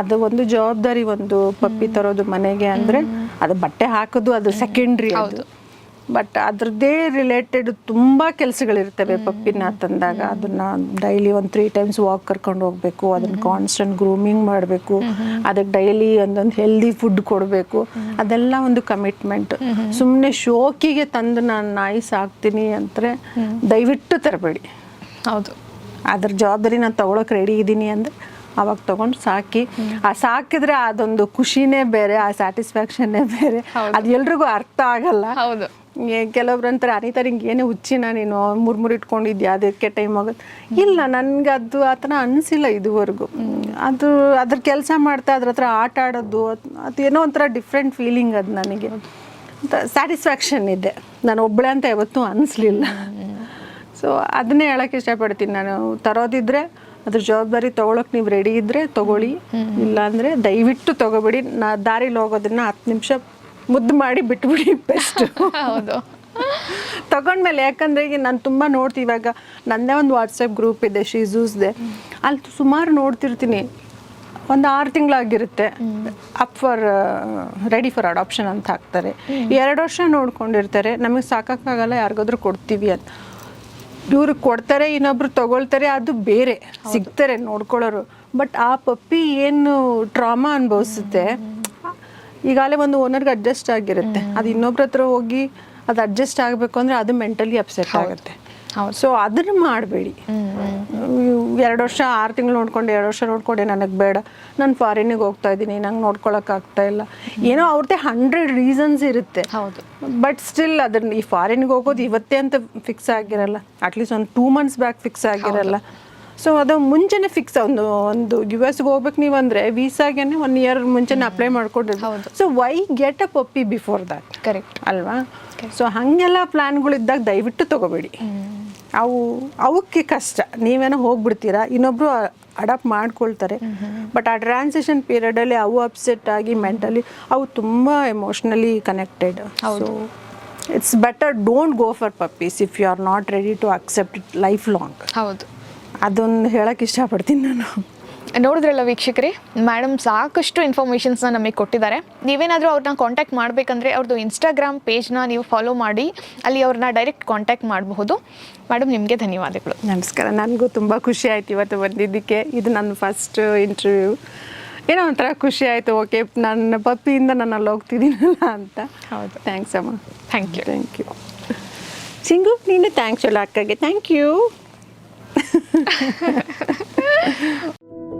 ಅದು ಒಂದು ಜವಾಬ್ದಾರಿ ಒಂದು ಪಪ್ಪಿ ತರೋದು ಮನೆಗೆ ಅಂದರೆ ಅದು ಬಟ್ಟೆ ಹಾಕೋದು ಅದು ಸೆಕೆಂಡ್ರಿ ಅದು. ಬಟ್ ಅದ್ರದ್ದೇ ರಿಲೇಟೆಡ್ ತುಂಬ ಕೆಲಸಗಳಿರ್ತವೆ ಪಪ್ಪಿನ ತಂದಾಗ. ಅದನ್ನ ಡೈಲಿ ಒಂದು ತ್ರೀ ಟೈಮ್ಸ್ ವಾಕ್ ಕರ್ಕೊಂಡು ಹೋಗ್ಬೇಕು. ಅದನ್ನ ಕಾನ್ಸ್ಟೆಂಟ್ ಗ್ರೂಮಿಂಗ್ ಮಾಡಬೇಕು. ಅದಕ್ಕೆ ಡೈಲಿ ಒಂದೊಂದು ಹೆಲ್ದಿ ಫುಡ್ ಕೊಡಬೇಕು. ಅದೆಲ್ಲ ಒಂದು ಕಮಿಟ್ಮೆಂಟ್ ಸುಮ್ಮನೆ ಶೋಕಿಗೆ ತಂದು ನಾನು ನಾಯಿ ಸಾಕ್ತೀನಿ ಅಂದರೆ ದಯವಿಟ್ಟು ತರಬೇಡಿ. ಹೌದು. ಅದ್ರ ಜವಾಬ್ದಾರಿ ನಾನು ತಗೊಳಕ್ ರೆಡಿ ಇದ್ದೀನಿ ಅಂದರೆ ಅವಾಗ ತಗೊಂಡು ಸಾಕಿ. ಆ ಸಾಕಿದ್ರೆ ಅದೊಂದು ಖುಷಿನೇ ಬೇರೆ ಆ ಸ್ಯಾಟಿಸ್ಫ್ಯಾಕ್ಷನ್ನೇ ಬೇರೆ. ಅದು ಎಲ್ರಿಗೂ ಅರ್ಥ ಆಗಲ್ಲ. ಹೌದು. ಏ- ಕೆಲವ್ರು ಅಂತಾರೆ ಅನಿತಾ ನಿಂಗೆ ಏನೇ ಹುಚ್ಚಿನ ನೀನು, ಮುರ್ಮುರ್ ಮೂರು ಇಟ್ಕೊಂಡಿದ್ಯಾ, ಅದಕ್ಕೆ ಟೈಮ್ ಆಗುತ್ತೆ ಇಲ್ಲ, ನನಗೆ ಅದು ಆ ಥರ ಅನಿಸಿಲ್ಲ ಇದುವರೆಗೂ. ಅದು ಅದ್ರ ಕೆಲಸ ಮಾಡ್ತಾ ಅದ್ರ ಹತ್ರ ಆಟ ಆಡೋದು, ಅದ್- ಅದು ಏನೋ ಒಂಥರ ಡಿಫ್ರೆಂಟ್ ಫೀಲಿಂಗ್ ಅದು ನನಗೆ. ಸ್ಯಾಟಿಸ್ಫ್ಯಾಕ್ಷನ್ ಇದೆ. ನಾನು ಒಬ್ಬಳೆ ಅಂತ ಯಾವತ್ತೂ ಅನಿಸ್ಲಿಲ್ಲ. ಸೊ ಅದನ್ನೇ ಹೇಳಕ್ಕೆ ಇಷ್ಟಪಡ್ತೀನಿ ನಾನು. ತರೋದಿದ್ರೆ, ಅದ್ರ ಜವಾಬ್ದಾರಿ ತೊಗೊಳಕ್ಕೆ ನೀವು ರೆಡಿ ಇದ್ದರೆ ತಗೊಳ್ಳಿ. ಇಲ್ಲಾಂದರೆ ದಯವಿಟ್ಟು ತಗೋಬೇಡಿ. ನಾ, ದಾರಿಲಿ ಹೋಗೋದನ್ನ ಹತ್ತು ನಿಮಿಷ ಮುದ್ದು ಮಾಡಿ ಬಿಟ್ಬಿಡಿ ಬೆಸ್ಟ್ ಹೌದು. ತಗೊಂಡ್ಮೇಲೆ ಯಾಕಂದ್ರೆ ಈಗ ನಾನು ತುಂಬ ನೋಡ್ತೀವಿ ಇವಾಗ ನನ್ನದೇ ಒಂದು ವಾಟ್ಸಪ್ ಗ್ರೂಪ್ ಇದೆ ಶೀಸೂಸ್ದೆ ಅಲ್ಲಿ ಸುಮಾರು ನೋಡ್ತಿರ್ತೀನಿ. ಒಂದು ಆರು ತಿಂಗಳಾಗಿರುತ್ತೆ. Up for ready for adoption ಅಂತ ಹಾಕ್ತಾರೆ. ಎರಡು ವರ್ಷ ನೋಡ್ಕೊಂಡಿರ್ತಾರೆ. ನಮಗೆ ಸಾಕಾಗಲ್ಲ ಯಾರಿಗಾದ್ರೂ ಕೊಡ್ತೀವಿ ಅಂತ. ಇವ್ರು ಕೊಡ್ತಾರೆ ಇನ್ನೊಬ್ರು ತಗೊಳ್ತಾರೆ ಅದು ಬೇರೆ. ಸಿಗ್ತಾರೆ ನೋಡ್ಕೊಳ್ಳೋರು. ಬಟ್ ಆ ಪಪ್ಪಿ ಏನು ಟ್ರಾಮಾ ಅನುಭವಿಸುತ್ತೆ ಈಗಾಗಲೇ ಒಂದು ಓನರ್ಗೆ ಅಡ್ಜಸ್ಟ್ ಆಗಿರುತ್ತೆ. ಅದು ಇನ್ನೊಬ್ರ ಹತ್ರ ಹೋಗಿ ಅದು ಅಡ್ಜಸ್ಟ್ ಆಗಬೇಕು ಅಂದರೆ ಅದು ಮೆಂಟಲಿ ಅಪ್ಸೆಟ್ ಆಗುತ್ತೆ. ಸೊ ಅದನ್ನ ಮಾಡಬೇಡಿ. ಎರಡು ವರ್ಷ ಆರು ತಿಂಗಳು ನೋಡ್ಕೊಂಡು ಎರಡು ವರ್ಷ ನೋಡ್ಕೊಂಡೆ ನನಗೆ ಬೇಡ. ನಾನು ಫಾರಿನಿಗೆ ಹೋಗ್ತಾ ಇದ್ದೀನಿ ನಂಗೆ ನೋಡ್ಕೊಳಕ್ಕೆ ಆಗ್ತಾ ಇಲ್ಲ. ಏನೋ ಅವ್ರದ್ದೇ ಹಂಡ್ರೆಡ್ ರೀಸನ್ಸ್ ಇರುತ್ತೆ. ಬಟ್ ಸ್ಟಿಲ್ ಅದನ್ನ ಈ ಫಾರಿನ್ಗೆ ಹೋಗೋದು ಇವತ್ತೇ ಅಂತ ಫಿಕ್ಸ್ ಆಗಿರಲ್ಲ. ಅಟ್ಲೀಸ್ಟ್ ಒಂದು ಟೂ ಮಂತ್ಸ್ ಬ್ಯಾಕ್ ಫಿಕ್ಸ್ ಆಗಿರಲ್ಲ. ಸೊ ಅದು ಮುಂಚೆನೆ ಫಿಕ್ಸ್ ಒಂದು ಒಂದು ಯು ಎಸ್ಗೆ ಹೋಗ್ಬೇಕು ನೀವು ಅಂದ್ರೆ ವೀಸಾಗೇನೆ ಒನ್ ಇಯರ್ ಮುಂಚೆನೆ apply ಮಾಡ್ಕೊಂಡಿರ್ಬೋದು so why get a puppy before that correct ಅಲ್ವಾ? ಸೊ ಹಾಗೆಲ್ಲ ಪ್ಲ್ಯಾನ್ಗಳಿದ್ದಾಗ ದಯವಿಟ್ಟು ತಗೋಬೇಡಿ. ಅವು ಅವಕ್ಕೆ ಕಷ್ಟ. ನೀವೇನೋ ಹೋಗ್ಬಿಡ್ತೀರಾ ಇನ್ನೊಬ್ರು ಅಡಾಪ್ಟ್ ಮಾಡ್ಕೊಳ್ತಾರೆ. ಬಟ್ ಆ ಟ್ರಾನ್ಸಿಷನ್ ಪೀರಿಯಡಲ್ಲಿ ಅವು ಅಪ್ಸೆಟ್ ಆಗಿ ಮೆಂಟಲಿ ಅವು ತುಂಬ emotionally connected so it's better don't go for puppies if you are not ready to accept it life long ಹೌದು. ಅದೊಂದು ಹೇಳಕ್ಕೆ ಇಷ್ಟಪಡ್ತೀನಿ ನಾನು. ನೋಡಿದ್ರಲ್ಲ ವೀಕ್ಷಕರೇ ಮೇಡಮ್ ಸಾಕಷ್ಟು ಇನ್ಫಾರ್ಮೇಷನ್ಸ್ನ ನಮಗೆ ಕೊಟ್ಟಿದ್ದಾರೆ. ನೀವೇನಾದರೂ ಅವ್ರನ್ನ ಕಾಂಟ್ಯಾಕ್ಟ್ ಮಾಡಬೇಕಂದ್ರೆ ಅವ್ರದ್ದು ಇನ್ಸ್ಟಾಗ್ರಾಮ್ ಪೇಜ್ನ ನೀವು ಫಾಲೋ ಮಾಡಿ ಅಲ್ಲಿ ಅವ್ರನ್ನ ಡೈರೆಕ್ಟ್ ಕಾಂಟ್ಯಾಕ್ಟ್ ಮಾಡಬಹುದು. ಮೇಡಮ್ ನಿಮಗೆ ಧನ್ಯವಾದಗಳು. ನಮಸ್ಕಾರ. ನನಗೂ ತುಂಬ ಖುಷಿ ಆಯ್ತು ಇವತ್ತು ಬಂದಿದ್ದಕ್ಕೆ. ಇದು ನನ್ನ ಫಸ್ಟ್ ಇಂಟರ್ವ್ಯೂ ಏನೋ ಒಂಥರ ಖುಷಿ ಆಯಿತು. ಓಕೆ ನನ್ನ ಪಪ್ಪಿಯಿಂದ ನಾನು ಅಲ್ಲಿ ಹೋಗ್ತಿದ್ದೀನಲ್ಲ ಅಂತ. ಹೌದು. ಥ್ಯಾಂಕ್ಸ್ ಅಮ್ಮ. ಥ್ಯಾಂಕ್ ಯು ಥ್ಯಾಂಕ್ ಯು ಸಿಂಗು ನೀನು ಥ್ಯಾಂಕ್ಸ್ ಅಲ್ಲ ಅಕ್ಕಗೆ. Thank you ハハハハ!